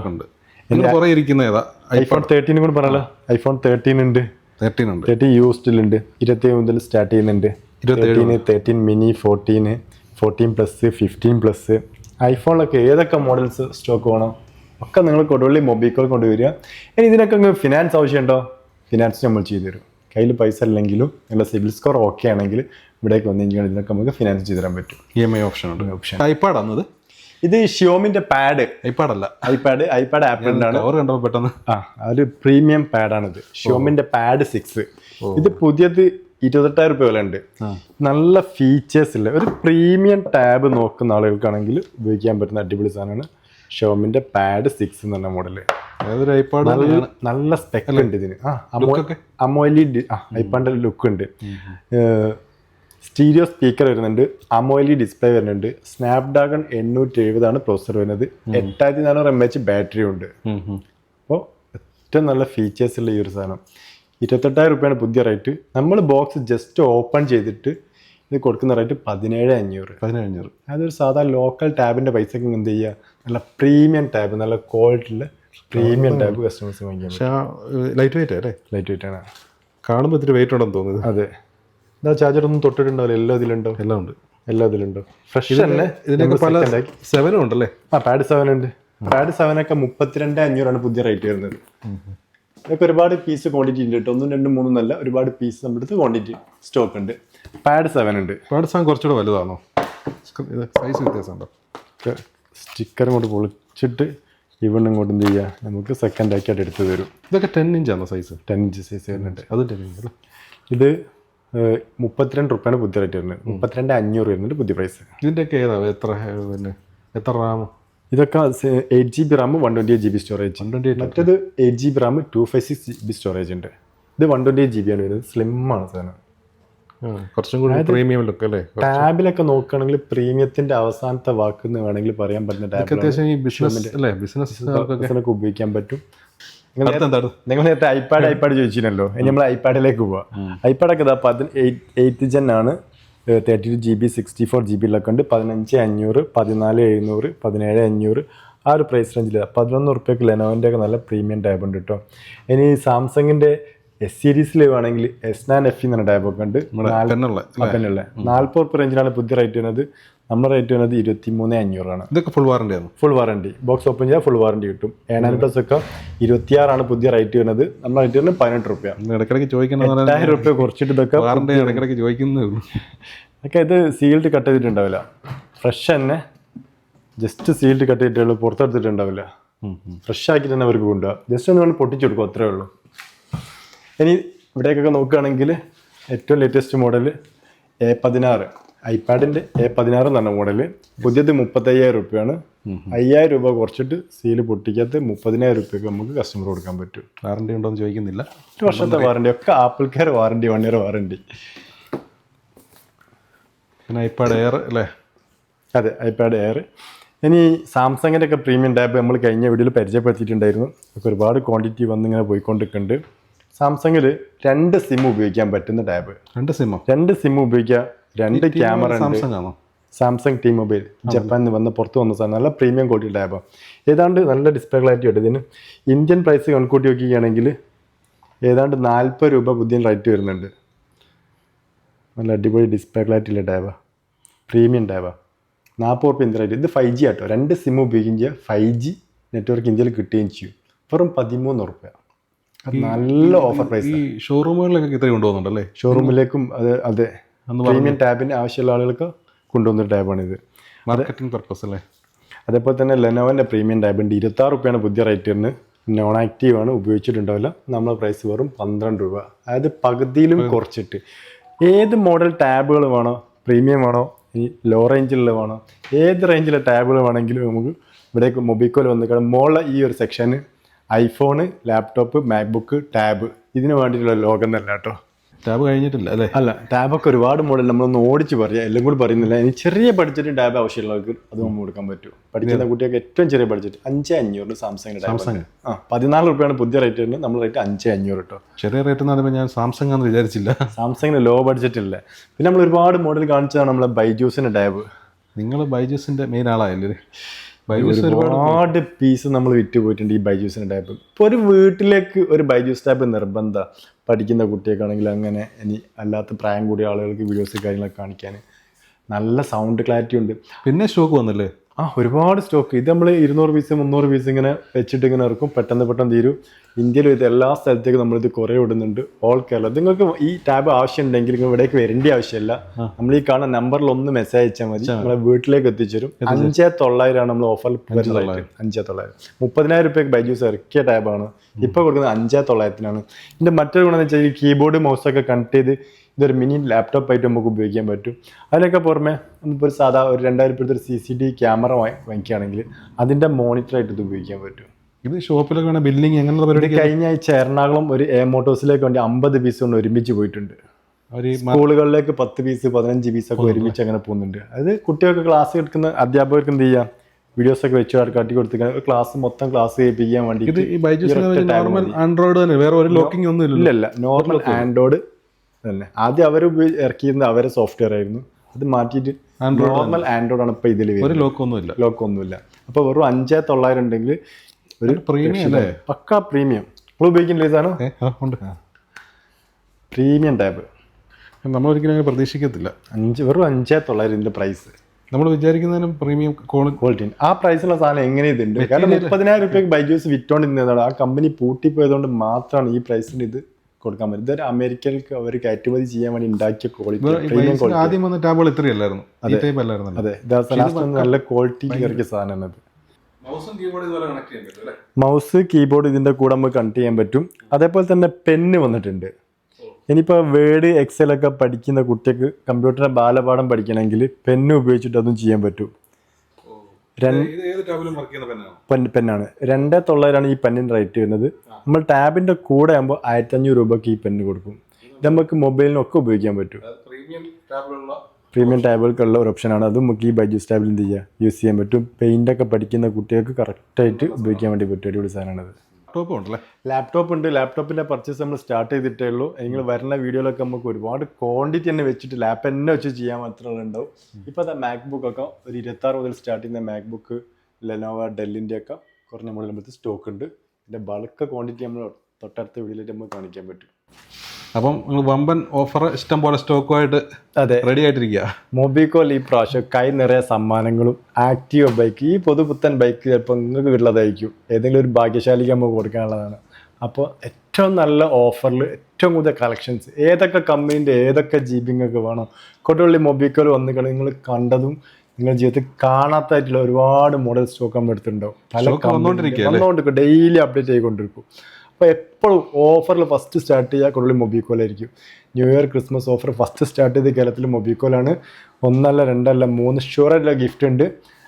ഐഫോൺ തേർട്ടീൻ കൂടി പറയാലോ ഐഫോൺ തേർട്ടീൻ ഉണ്ട്. തേർട്ടീൻ ഉണ്ട്. തേർട്ടീൻ ഇരുപത്തി മുതൽ സ്റ്റാർട്ട് ചെയ്യുന്നുണ്ട്. Thirteen mini fourteen fourteen plus fifteen plus ഐഫോണിലൊക്കെ ഏതൊക്കെ മോഡൽസ് സ്റ്റോക്ക് വേണം? ഒക്കെ നിങ്ങൾ കൊടുവള്ളി മൊബൈക്കോൾ കൊണ്ടുവരിക ഇനി ഇതിനൊക്കെ അങ്ങ് ഫിനാൻസ് ആവശ്യമുണ്ടോ? ഫിനാൻസ് നമ്മൾ ചെയ്തു തരും. കയ്യിൽ പൈസ ഇല്ലെങ്കിലും നിങ്ങളുടെ സിബിൽ സ്കോർ ഓക്കെ ആണെങ്കിൽ ഇവിടേക്ക് വന്നു കഴിഞ്ഞാൽ ഇതിനൊക്കെ നമുക്ക് ഫിനാൻസ് ചെയ്തു തരാൻ പറ്റും. ഇ എം ഐ ഓപ്ഷൻ ഉണ്ട്. ഓപ്ഷൻ ഐപാഡ് ആണത് ഇത്? ഷിയോമിന്റെ പാഡ് ഐപാഡ് അല്ല. ഐപാഡ് ഐപാഡ് ആപ്പിളിന്റെ ഓർ കണ്ടോ പെട്ടെന്ന്? ആ ഒരു പ്രീമിയം പാഡാണിത് ഷിയോമിന്റെ പാഡ് സിക്സ് ഇത് പുതിയത് ഇരുപത്തെട്ടായിരം രൂപ വില ഉണ്ട് നല്ല ഫീച്ചേഴ്സ് ഇല്ല? ഒരു പ്രീമിയം ടാബ് നോക്കുന്ന ആളുകൾക്കാണെങ്കിൽ ഉപയോഗിക്കാൻ പറ്റുന്ന അടിപൊളി സാധനമാണ് ഷോമിന്റെ പാഡ് സിക്സ് എന്ന് പറഞ്ഞ മോഡൽ നല്ല സ്പെക്കൽ സ്പെക്ക് ഉണ്ട് ഇതിന്? അമോലി ഐപാഡ് ഐപ്പാന്റെ ലുക്ക് ഉണ്ട്. സ്റ്റീരിയോ സ്പീക്കർ വരുന്നുണ്ട് അമോലി ഡിസ്പ്ലേ വരുന്നുണ്ട് സ്നാപ്ഡ്രാഗൺ എണ്ണൂറ്റി എഴുപതാണ് പ്രോസർ വരുന്നത് എട്ടായിരത്തി നാനൂറ് എം എച്ച് ബാറ്ററി ഉണ്ട്. അപ്പോൾ ഏറ്റവും നല്ല ഫീച്ചേഴ്സ് ഉള്ള ഈ ഒരു സാധനം. ഇരുപത്തെട്ടായിരം റുപ്യാണ് പുതിയ റേറ്റ്. നമ്മൾ ബോക്സ് ജസ്റ്റ് ഓപ്പൺ ചെയ്തിട്ട് ഇത് കൊടുക്കുന്ന റേറ്റ് പതിനേഴ് അഞ്ഞൂറ്. പതിനേഴ് പതിനഞ്ഞൂറ് അതൊരു സാധാ ലോക്കൽ ടാബിന്റെ പൈസക്ക് എന്ത് ചെയ്യുക നല്ല പ്രീമിയം ടാബ് നല്ല ക്വാളിറ്റിയുള്ള പ്രീമിയം ടാബ് കസ്റ്റമേഴ്സ് വാങ്ങിക്കാം പക്ഷേ ലൈറ്റ് വെയിറ്റ് അല്ലേ? ലൈറ്റ് വെയിറ്റ് ആണ്. കാണുമ്പോൾ ഇത്തിരി വെയിറ്റ് ഉണ്ടെന്ന് തോന്നുന്നത് അതെ. എന്താ ചാർജർ ഒന്നും തൊട്ടിട്ടുണ്ടാവില്ല. എല്ലാം ഇതിലുണ്ടോ? എല്ലാം ഉണ്ട്. എല്ലാം ഇതിലുണ്ടോ? ഫ്രഷ് തന്നെ ഇതിനൊക്കെ പല. സെവനും ഉണ്ടല്ലേ? ആ പാഡ് സെവൻ ഉണ്ട്. പാഡ് സെവനൊക്കെ മുപ്പത്തിരണ്ട് അഞ്ഞൂറാണ് പുതിയ റേറ്റ് വരുന്നത്. ഇതൊക്കെ ഒരുപാട് പീസ് ക്വാണ്ടിറ്റി ഉണ്ട് കേട്ടോ ഒന്നും രണ്ടും മൂന്നും നല്ല ഒരുപാട് പീസ് നമ്മുടെ അടുത്ത് ക്വാണ്ടിറ്റി സ്റ്റോക്ക് ഉണ്ട്. പാഡ് സെവൻ ഉണ്ട്. പാഡ് സെവൻ കുറച്ചുകൂടെ വലുതാണോ? ഇത് സൈസ് വ്യത്യാസമുണ്ടോ? സ്റ്റിക്കർ ഇങ്ങോട്ട് പൊളിച്ചിട്ട് ഇവിടെ ഇങ്ങോട്ട് എന്ത് ചെയ്യുക നമുക്ക് സെക്കൻഡ് ആക്കിയിട്ട് എടുത്ത് തരും. ഇതൊക്കെ ടെൻ ഇഞ്ചാണോ സൈസ് ടെൻ ഇഞ്ച് സൈസ് വരുന്നുണ്ട്. അത് ടെൻ ഇഞ്ച് അല്ലേ? ഇത് മുപ്പത്തിരണ്ട് റുപ്യാണ് പുതിയ റേറ്റ് വരുന്നത്. മുപ്പത്തിരണ്ട് അഞ്ഞൂറ് വരുന്നുണ്ട് പുതിയ പ്രൈസ് ഇതിന്റെയൊക്കെ ഏതാ? എത്ര പിന്നെ എത്ര റാം ഇതൊക്കെ eight G B RAM one twenty eight G B storage one twenty eight മറ്റേത് eight G B RAM two five six G B storage ഉണ്ട്. ഇത് one twenty eight G B ആണ് വരുന്നത്. സ്ലിം ആണ് സാധനം കുറച്ചും കൂടി പ്രീമിയം ലുക്ക് അല്ലേ? ടാബിലൊക്കെ നോക്കുകയാണെങ്കിൽ പ്രീമിയത്തിന്റെ അവസാനത്തെ വാക്ക് എന്ന് വേണമെങ്കിൽ പറയാൻ പറ്റുന്ന ടാബിലാണ്. അത്യാവശ്യം ഈ ബിസിനസ് അല്ലേ? ബിസിനസ് ബിസിനസ്സൊക്കെ ഉപയോഗിക്കാൻ പറ്റും. നിങ്ങൾ നേരത്തെ ഐപാഡ് ഐപാഡ് ചോദിച്ചിരുന്നല്ലോ. ഇനി നമ്മൾ ഐപാഡിലേക്ക് പോവാം. ഐപാഡൊക്കെ എയ്റ്റ് ജെൻ ആണ്. Thirty two G B sixty four G ബിയിലൊക്കെ ഉണ്ട്. പതിനഞ്ച് അഞ്ഞൂറ് പതിനാല് എഴുന്നൂറ് പതിനേഴ് അഞ്ഞൂറ്. ആ ഒരു പ്രൈസ് റേഞ്ചിൽ പതിനൊന്ന് റുപ്യക്ക് ലെനോവിന്റെ ഒക്കെ നല്ല പ്രീമിയം ടാബ് ഉണ്ട് കേട്ടോ ഇനി സാംസങ്ങിന്റെ എസ് സീരീസിൽ വേണമെങ്കിൽ എസ് നാൻ എഫ് എന്ന് പറഞ്ഞ ടാബ് ഒക്കെ ഉണ്ട്. നാൽപ്പത് റുപ്യ റേഞ്ചിലാണ് പുതിയ റേറ്റ് വരുന്നത്. നമ്മുടെ റേറ്റ് വരുന്നത് ഇരുപത്തി മൂന്ന് അഞ്ഞൂറാണ്. ഇതൊക്കെ ഫുൾ വാറണ്ടി ആണ്? ഫുൾ വാറണ്ടി ബോക്സ് ഓപ്പൺ ചെയ്താൽ ഫുൾ വാറണ്ടി കിട്ടും. ഏണാൻ പ്ലസ് ഒക്കെ ഇരുപത്തിയാറാണ് പുതിയ റേറ്റ് വരുന്നത്. നമ്മുടെ റേറ്റ് വരുന്നത് പതിനെട്ട് റുപ്യ. ഇടയ്ക്കിടയ്ക്ക് ചോദിക്കണം എട്ടായിരം റുപ്യ കുറച്ചിട്ട് ഇതൊക്കെ വാറണ്ടി ഇടയ്ക്കിടയ്ക്ക് ചോദിക്കുന്നേ ഉള്ളൂ. ഒക്കെ ഇത് സീൽഡ് കട്ട് ചെയ്തിട്ടുണ്ടാവില്ല. ഫ്രഷ് തന്നെ. ജസ്റ്റ് സീൽഡ് കട്ട് ചെയ്തിട്ടുള്ളൂ പുറത്തെടുത്തിട്ടുണ്ടാവില്ല. ഫ്രഷ് ആക്കി തന്നെ അവർക്ക് കൊണ്ടുപോകാം ജസ്റ്റ് ഒന്ന് വേണം പൊട്ടിച്ചു കൊടുക്കും. അത്രേ ഉള്ളൂ. ഇനി ഇവിടേക്കൊക്കെ നോക്കുകയാണെങ്കിൽ ഏറ്റവും ലേറ്റസ്റ്റ് മോഡൽ എ പതിനാറ്. ഐപാഡിന്റെ എ പതിനാറ് എന്ന് പറഞ്ഞ മോഡൽ പുതിയത് മുപ്പത്തയ്യായിരം റുപ്യാണ്. അയ്യായിരം രൂപ കുറച്ചിട്ട് സീൽ പൊട്ടിക്കാത്ത മുപ്പതിനായിരം റുപ്യക്ക് നമുക്ക് കസ്റ്റമർ കൊടുക്കാൻ പറ്റും. വാറണ്ടി ഉണ്ടോ എന്ന് ചോദിക്കുന്നില്ല. ഒരു വർഷത്തെ വാറണ്ടി ഒക്കെ Apple care warranty one year warranty പിന്നെ ഐപാഡ് എയർ അല്ലേ? അതെ ഐപാഡ് എയർ ഇനി സാംസങ്ങിന്റെ ഒക്കെ പ്രീമിയം ടാബ് നമ്മൾ കഴിഞ്ഞ വീഡിയോയിൽ പരിചയപ്പെടുത്തിയിട്ടുണ്ടായിരുന്നു. ഒക്കെ ഒരുപാട് ക്വാണ്ടിറ്റി വന്നിങ്ങനെ പോയിക്കൊണ്ടിരിക്കുന്നുണ്ട്. സാംസങ്ങിൽ രണ്ട് സിം ഉപയോഗിക്കാൻ പറ്റുന്ന ടാബ് രണ്ട് സിമ്മോ രണ്ട് സിം ഉപയോഗിക്കുക രണ്ട് ക്യാമറ സാംസങ് ആണോ? സാംസങ് ടി മൊബൈൽ ജപ്പാനിൽ വന്ന് പുറത്ത് വന്ന സാധനം. നല്ല പ്രീമിയം ക്വാളിറ്റി ടാബാണ് ഏതാണ്ട് നല്ല ഡിസ്പ്ലേ ക്ലാരിറ്റി ഉണ്ട്. ഇതിന് ഇന്ത്യൻ പ്രൈസ് കണക്കൂട്ടി നോക്കുകയാണെങ്കിൽ ഏതാണ്ട് നാൽപ്പത് രൂപ പുതിയ റേറ്റ് വരുന്നുണ്ട്. നല്ല അടിപൊളി ഡിസ്പ്ലേ ക്ലാരിറ്റി ഉള്ള ടാബ. Premium tab. നാൽപ്പത് റുപ്യ ഇന്ത്യ റേറ്റ് ഇത് ഫൈവ് ജി ആട്ടോ. രണ്ട് സിം ഉപയോഗിക്കുകയും ചെയ്യുക ഫൈവ് ജി നെറ്റ്വർക്ക് ഇന്ത്യയിൽ കിട്ടുകയും ചെയ്യും. വെറും പതിമൂന്ന് റുപ്യ നല്ല ഓഫർ പ്രൈസ് ഷോറൂമുകളിലൊക്കെ ഇത്രയും കൊണ്ടുപോകുന്നുണ്ടല്ലേ? ഷോറൂമിലേക്കും അത് അതെ. പ്രീമിയം ടാബിന് ആവശ്യമുള്ള ആളുകൾക്ക് കൊണ്ടുവന്ന ടാബാണിത് മാർക്കറ്റിംഗ് പർപ്പസ് അല്ലേ? അതേപോലെ തന്നെ ലെനോവന്റെ പ്രീമിയം ടാബ് ഉണ്ട്. ഇരുപത്താറ് റുപ്യാണ് പുതിയ റേറ്റിന് നോൺ ആക്റ്റീവ് ആണ് ഉപയോഗിച്ചിട്ടുണ്ടാവില്ല. നമ്മളെ പ്രൈസ് വെറും പന്ത്രണ്ട് രൂപ. അതായത് പകുതിയിലും കുറച്ചിട്ട്. ഏത് മോഡൽ ടാബുകൾ വേണോ പ്രീമിയം വേണോ ഈ ലോ റേഞ്ചിലുള്ള വേണോ ഏത് റേഞ്ചിലെ ടാബുകൾ വേണമെങ്കിലും നമുക്ക് ഇവിടേക്ക് മൊബൈക്കോൽ വന്ന് കഴിഞ്ഞാൽ മോളിലെ ഈ ഒരു section iPhone laptop MacBook tab ഇതിന് വേണ്ടിയിട്ടുള്ള ലോകം തന്നെ കേട്ടോ. ടാബ് കഴിഞ്ഞിട്ടില്ല അല്ലേ? അല്ല ടാബൊക്കെ ഒരുപാട് മോഡൽ നമ്മളൊന്ന് ഓടിച്ച് പറയാം. എല്ലാം കൂടി പറയുന്നില്ല. ഇനി ചെറിയ ബഡ്ജറ്റ് ടാബ് ആവശ്യമുള്ളവർക്ക് അത് നമ്മൾ കൊടുക്കാൻ പറ്റും. പഠിക്കുന്ന കുട്ടികൾക്ക് ഏറ്റവും ചെറിയ ബഡ്ജറ്റ് അഞ്ച് അഞ്ഞൂറ് സാംസങ് ടാബ് ആ പതിനാല് റുപ്യാണ് പുതിയ റേറ്റ് വരുന്നത്. നമ്മൾ റേറ്റ് അഞ്ച് അഞ്ഞൂറ് കേട്ടോ ചെറിയ റേറ്റ് എന്ന് പറയുമ്പോൾ ഞാൻ സാംസങ് ആണെന്ന് വിചാരിച്ചില്ല. സാംസങ്ങിന് ലോ ബഡ്ജറ്റ് ഇല്ല. പിന്നെ നമ്മൾ ഒരുപാട് മോഡൽ കാണിച്ചതാണ് നമ്മളെ ബൈജൂസിന്റെ ടാബ്. നിങ്ങൾ ബൈജൂസിന്റെ മെയിൻ ആളായല്ലേ? ഒരുപാട് ഒരുപാട് പീസ് നമ്മൾ വിറ്റ് പോയിട്ടുണ്ട് ഈ ബൈജൂസിന്റെ ടാപ്പ് ഇപ്പോൾ ഒരു വീട്ടിലേക്ക് ഒരു ബൈജൂസ് ടാപ്പ് നിർബന്ധ പഠിക്കുന്ന കുട്ടിയൊക്കെ അങ്ങനെ ഇനി അല്ലാത്ത പ്രായം കൂടിയ ആളുകൾക്ക് വീഡിയോസ് കാര്യങ്ങളൊക്കെ കാണിക്കാൻ നല്ല സൗണ്ട് ക്ലാരിറ്റി ഉണ്ട്. പിന്നെ ഷോക്ക് വന്നല്ലേ? ആ ഒരുപാട് സ്റ്റോക്ക്. ഇത് നമ്മൾ ഇരുന്നൂറ് പീസ് മുന്നൂറ് പീസ് ഇങ്ങനെ വെച്ചിട്ട് ഇങ്ങനെ ഇറക്കും. പെട്ടെന്ന് പെട്ടെന്ന് തീരും. ഇന്ത്യയിൽ ഇത് എല്ലാ സ്ഥലത്തേക്കും നമ്മളിത് കുറേ ഇടുന്നുണ്ട്. ഓൾ കേരള നിങ്ങൾക്ക് ഈ ടാബ് ആവശ്യമുണ്ടെങ്കിൽ നിങ്ങൾ ഇവിടേക്ക് വരേണ്ട ആവശ്യമില്ല. നമ്മൾ ഈ കാണുന്ന നമ്പറിൽ ഒന്ന് മെസ്സേജ് അയച്ചാൽ മതി. നമ്മളെ വീട്ടിലേക്ക് എത്തിച്ചേരും. അഞ്ചേ തൊള്ളായിരമാണ് നമ്മൾ ഓഫർ അഞ്ചേ തൊള്ളായിരം. മുപ്പതിനായിരം റുപ്യക്ക് ബൈജൂസ് ഇറക്കിയ ടാബാണ്. ഇപ്പോൾ കൊടുക്കുന്നത് അഞ്ചേ തൊള്ളായിരത്തിനാണ്. ഇതിന്റെ മറ്റൊരു ഗുണമെന്ന് വെച്ചാൽ ഈ കീബോർഡ് മൗസൊക്കെ കണക്ട് ചെയ്ത് ഇതൊരു മിനി ലാപ്ടോപ്പ് ആയിട്ട് നമുക്ക് ഉപയോഗിക്കാൻ പറ്റും. അതിലൊക്കെ പുറമെ നമുക്കൊരു ഒരു സാധാ ഒരു രണ്ടായിരം രൂപയുടെ ഒരു സി സി ടി ക്യാമറ വാങ്ങിക്കുകയാണെങ്കിൽ അതിന്റെ മോണിറ്ററായിട്ട് ഇത് ഉപയോഗിക്കാൻ പറ്റും. ഇത് ഷോപ്പിലൊക്കെ വേണം ബില്ലിങ് എങ്ങനെയുള്ള പരിപാടി കഴിഞ്ഞ ആഴ്ച എറണാകുളം ഒരു എ മോട്ടോഴ്സിലേക്ക് വേണ്ടി അമ്പത് പീസ് കൊണ്ട് ഒരുമിച്ച് പോയിട്ടുണ്ട്. സ്കൂളുകളിലേക്ക് പത്ത് പീസ് പതിനഞ്ച് പീസ് ഒക്കെ ഒരുമിച്ച് അങ്ങനെ പോകുന്നുണ്ട്. അത് കുട്ടികൾക്ക് ക്ലാസ് എടുക്കുന്ന അധ്യാപകർക്ക് എന്ത് ചെയ്യാം? വീഡിയോസ് ഒക്കെ വെച്ച് കാട്ടി കൊടുത്തിരിക്കാൻ ക്ലാസ് മൊത്തം ക്ലാസ് കേൾപ്പിക്കാൻ വേണ്ടി ഇത് നോർമൽ ആൻഡ്രോയിഡ് തന്നെ വേറെ ഒരു ലോക്കിംഗ് ഒന്നും ഇല്ല. നോർമൽ ആൻഡ്രോയിഡ് തന്നെ ആദ്യം അവർ ഇറക്കിയിരുന്ന അവരെ സോഫ്റ്റ്വെയർ ആയിരുന്നു. അത് മാറ്റിയിട്ട് നോർമൽ ആൻഡ്രോയിഡ് ആണ് ഇപ്പൊ ഇതിൽ ഒരു ലോക്കൊന്നുമില്ല ഒന്നും ഇല്ല ലോക്ക് ഒന്നുമില്ല. അപ്പൊ വെറും അഞ്ചേ തൊള്ളായിരം ഉണ്ടെങ്കിൽ ഒരു പ്രീമിയം അല്ലേ? പക്ക പ്രീമിയം നമ്മൾ ഉപയോഗിക്കുന്നില്ല ഏ, ഉണ്ട്. പ്രീമിയം ടാബ് നമ്മൾ ഒരിക്കലും അങ്ങനെ പ്രതീക്ഷിക്കത്തില്ല. അഞ്ച് വെറും അഞ്ചേ തൊള്ളായിരം ഇതിന്റെ പ്രൈസ് നമ്മൾ വിചാരിക്കുന്നതിനും പ്രീമിയം ക്വാളിറ്റി ആ പ്രൈസിലുള്ള സാധനം എങ്ങനെ ഇതുണ്ട്? കാരണം മുപ്പതിനായിരം രൂപയ്ക്ക് ബൈജൂസ് വിറ്റോണ്ടിരുന്നതാണ്. ആ കമ്പനി പൂട്ടിപ്പോയതുകൊണ്ട് മാത്രമാണ് ഈ പ്രൈസിന് ഇത് കൊടുക്കാൻ പറ്റും. ഇതൊരു അമേരിക്കയിലേക്ക് അവർ കയറ്റുമതി ചെയ്യാൻ വേണ്ടി ഉണ്ടാക്കിയ ക്വാളിറ്റി ആദ്യം വന്ന ടാബുകൾ ഇത്രയല്ലായിരുന്നു അതെ. നല്ല ക്വാളിറ്റി ഇറക്കിയ സാധനമാണ് അത് മൗസും കീബോർഡ് ഇതിന്റെ കൂടെ നമുക്ക് കണക്ട് ചെയ്യാൻ പറ്റും. അതേപോലെ തന്നെ പെന്ന് വന്നിട്ടുണ്ട്. ഇനിയിപ്പോൾ വേർഡ് എക്സൽ ഒക്കെ പഠിക്കുന്ന കുട്ടിക്ക് കമ്പ്യൂട്ടറിന്റെ ബാലപാഠം പഠിക്കണമെങ്കിൽ പെന്ന് ഉപയോഗിച്ചിട്ട് അതും ചെയ്യാൻ പറ്റും രണ്ട് ഇത് ഏത് ടാബിലും വർക്ക് ചെയ്യുന്ന പെണ്ണാണ് പെൻ പെന്നാണ് രണ്ടേ തൊള്ളായിരമാണ് ഈ പെന്നിന് റേറ്റ് വരുന്നത്. നമ്മൾ ടാബിന്റെ കൂടെ ആകുമ്പോൾ ആയിരത്തി അഞ്ഞൂറ് രൂപയ്ക്ക് ഈ പെന്ന് കൊടുക്കും. ഇത് നമുക്ക് മൊബൈലിനൊക്കെ ഉപയോഗിക്കാൻ പറ്റും. പ്രീമിയം ടാബുകൾക്കുള്ള ഒരു ഓപ്ഷനാണ് അത് നമുക്ക് ഈ ബൈജൂസ് ടാബിൽ എന്ത് ചെയ്യുക യൂസ് ചെയ്യാൻ പറ്റും. പെയിന്റ് ഒക്കെ പഠിക്കുന്ന കുട്ടികൾക്ക് കറക്റ്റായിട്ട് ഉപയോഗിക്കാൻ വേണ്ടി പറ്റും അടിപൊളി സാധനമാണത് ടോപ്പ് ഉണ്ടല്ലേ? ലാപ്ടോപ്പ് ഉണ്ട്. ലാപ്ടോപ്പിന്റെ പർച്ചേസ് നമ്മൾ സ്റ്റാർട്ട് ചെയ്തിട്ടേ ഉള്ളൂ. നിങ്ങൾ വരുന്ന വീഡിയോയിലൊക്കെ നമുക്ക് ഒരുപാട് ക്വാണ്ടിറ്റി തന്നെ വെച്ചിട്ട് ലാപ്പ് തന്നെ വെച്ച് ചെയ്യാൻ മാത്രമേ ഉണ്ടാവും ഇപ്പോൾ അത് മാക്ബുക്ക് ഒക്കെ ഒരു ഇരുപത്താറ് മുതൽ സ്റ്റാർട്ട് ചെയ്യുന്ന മാക്ബുക്ക് ലെനോവ ഡെല്ലിന്റെ ഒക്കെ കുറഞ്ഞ മോഡൽ നമുക്ക് സ്റ്റോക്ക് ഉണ്ട്. ഇതിന്റെ ബൾക്ക് ക്വാണ്ടിറ്റി നമ്മൾ തൊട്ടടുത്ത വീഡിയോയിലേക്ക് നമുക്ക് കാണിക്കാൻ പറ്റും. അപ്പം നിങ്ങൾ വമ്പൻ ഓഫർ ഇഷ്ടം പോലെ സ്റ്റോക്കുമായിട്ട് അതെ. റെഡി ആയിട്ടിരിക്കുക. മൊബിക്കോൽ ഈ പ്രാവശ്യം കൈ നിറയെ സമ്മാനങ്ങളും ആക്റ്റീവ് ബൈക്ക് ഈ പുതുപുത്തൻ ബൈക്ക് ചിലപ്പോൾ നിങ്ങൾക്ക് കിട്ടുള്ളതായിരിക്കും ഏതെങ്കിലും ഒരു ഭാഗ്യശാലിക്ക് നമുക്ക് കൊടുക്കാനുള്ളതാണ്. അപ്പോൾ ഏറ്റവും നല്ല ഓഫറിൽ ഏറ്റവും കൂടുതൽ കളക്ഷൻസ് ഏതൊക്കെ കമ്പനീന്റെ ഏതൊക്കെ ജി വേണം കൊട്ടുള്ളി മൊബിക്കോൽ വന്നു കഴിഞ്ഞാൽ നിങ്ങൾ കണ്ടതും നിങ്ങളുടെ ജീവിതത്തിൽ കാണാത്തായിട്ടുള്ള ഒരുപാട് മോഡൽ സ്റ്റോക്ക് നമ്മൾ എടുത്തിട്ടുണ്ടാവും പല കമ്പനി വന്നുകൊണ്ടിരിക്കും ഡെയിലി അപ്ഡേറ്റ് ചെയ്തുകൊണ്ടിരിക്കും അപ്പോൾ എപ്പോഴും ഓഫറിൽ ഫസ്റ്റ് സ്റ്റാർട്ട് ചെയ്യുക കൂടുതൽ മൊബിക്കോലായിരിക്കും new year Christmas offer first start ചെയ്ത് കേരളത്തിൽ മൊബിക്കോലാണ് ഒന്നല്ല രണ്ടല്ല മൂന്ന് ഷുവറായിട്ടുള്ള ഗിഫ്റ്റ് ഉണ്ട്.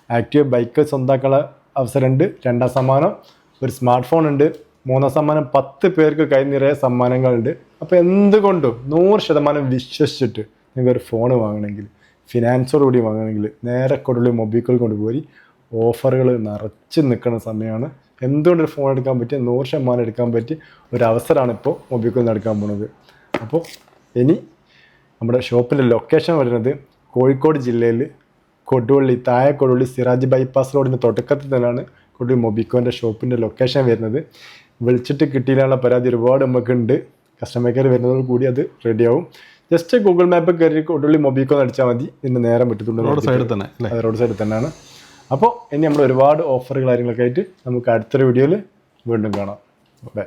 ആക്റ്റീവ് ബൈക്ക് സ്വന്തമാക്കാനുള്ള അവസരമുണ്ട് രണ്ടാം സമ്മാനം ഒരു സ്മാർട്ട് ഫോൺ ഉണ്ട്. മൂന്നാം സമ്മാനം പത്ത് പേർക്ക് കൈ നിറയെ സമ്മാനങ്ങളുണ്ട് അപ്പോൾ എന്തുകൊണ്ടും നൂറ് ശതമാനം വിശ്വസിച്ചിട്ട് നിങ്ങൾക്ക് ഒരു ഫോൺ വാങ്ങണമെങ്കിൽ ഫിനാൻസോട് കൂടി വാങ്ങണമെങ്കിൽ നേരെ കൊടുള്ളി മൊബിക്കോൾ കൊണ്ടുപോയി ഓഫറുകൾ നിറച്ച് നിൽക്കുന്ന സമയമാണ്. എന്തുകൊണ്ട് ഒരു ഫോൺ എടുക്കാൻ പറ്റിയ നൂറ് ശതമാനം എടുക്കാൻ പറ്റിയ ഒരു അവസരമാണ് ഇപ്പോൾ മൊബിക്കോൾ എടുക്കാൻ പോണത്. അപ്പോൾ ഇനി നമ്മുടെ ഷോപ്പിന്റെ ലൊക്കേഷൻ വരുന്നത് കോഴിക്കോട് ജില്ലയിൽ കൊടുവള്ളി താഴെ കൊടുവള്ളി സിറാജ് ബൈപ്പാസ് റോഡിന്റെ തുടക്കത്തിൽ തന്നെയാണ് കൊടുവള്ളി മൊബിക്കോന്റെ ഷോപ്പിന്റെ ലൊക്കേഷൻ വരുന്നത്. വിളിച്ചിട്ട് കിട്ടിയില്ലാനുള്ള പരാതി ഒരുപാട് നമുക്കുണ്ട്. കസ്റ്റമർ കെയർ വരുന്നതോട് കൂടി അത് റെഡിയാവും ജസ്റ്റ് ഗൂഗിൾ മാപ്പ് കയറി കൊടുവള്ളി മൊബിക്കോ അടിച്ചാൽ മതി. ഇതിന്റെ നേരം വിട്ടിട്ടുണ്ട് റോഡ് സൈഡിൽ തന്നെ റോഡ് സൈഡിൽ തന്നെയാണ്. അപ്പോൾ ഇനി നമ്മൾ ഒരുപാട് ഓഫറുകൾ കാര്യങ്ങളൊക്കെ ആയിട്ട് നമുക്ക് അടുത്തൊരു വീഡിയോയിൽ വീണ്ടും കാണാം. ബൈ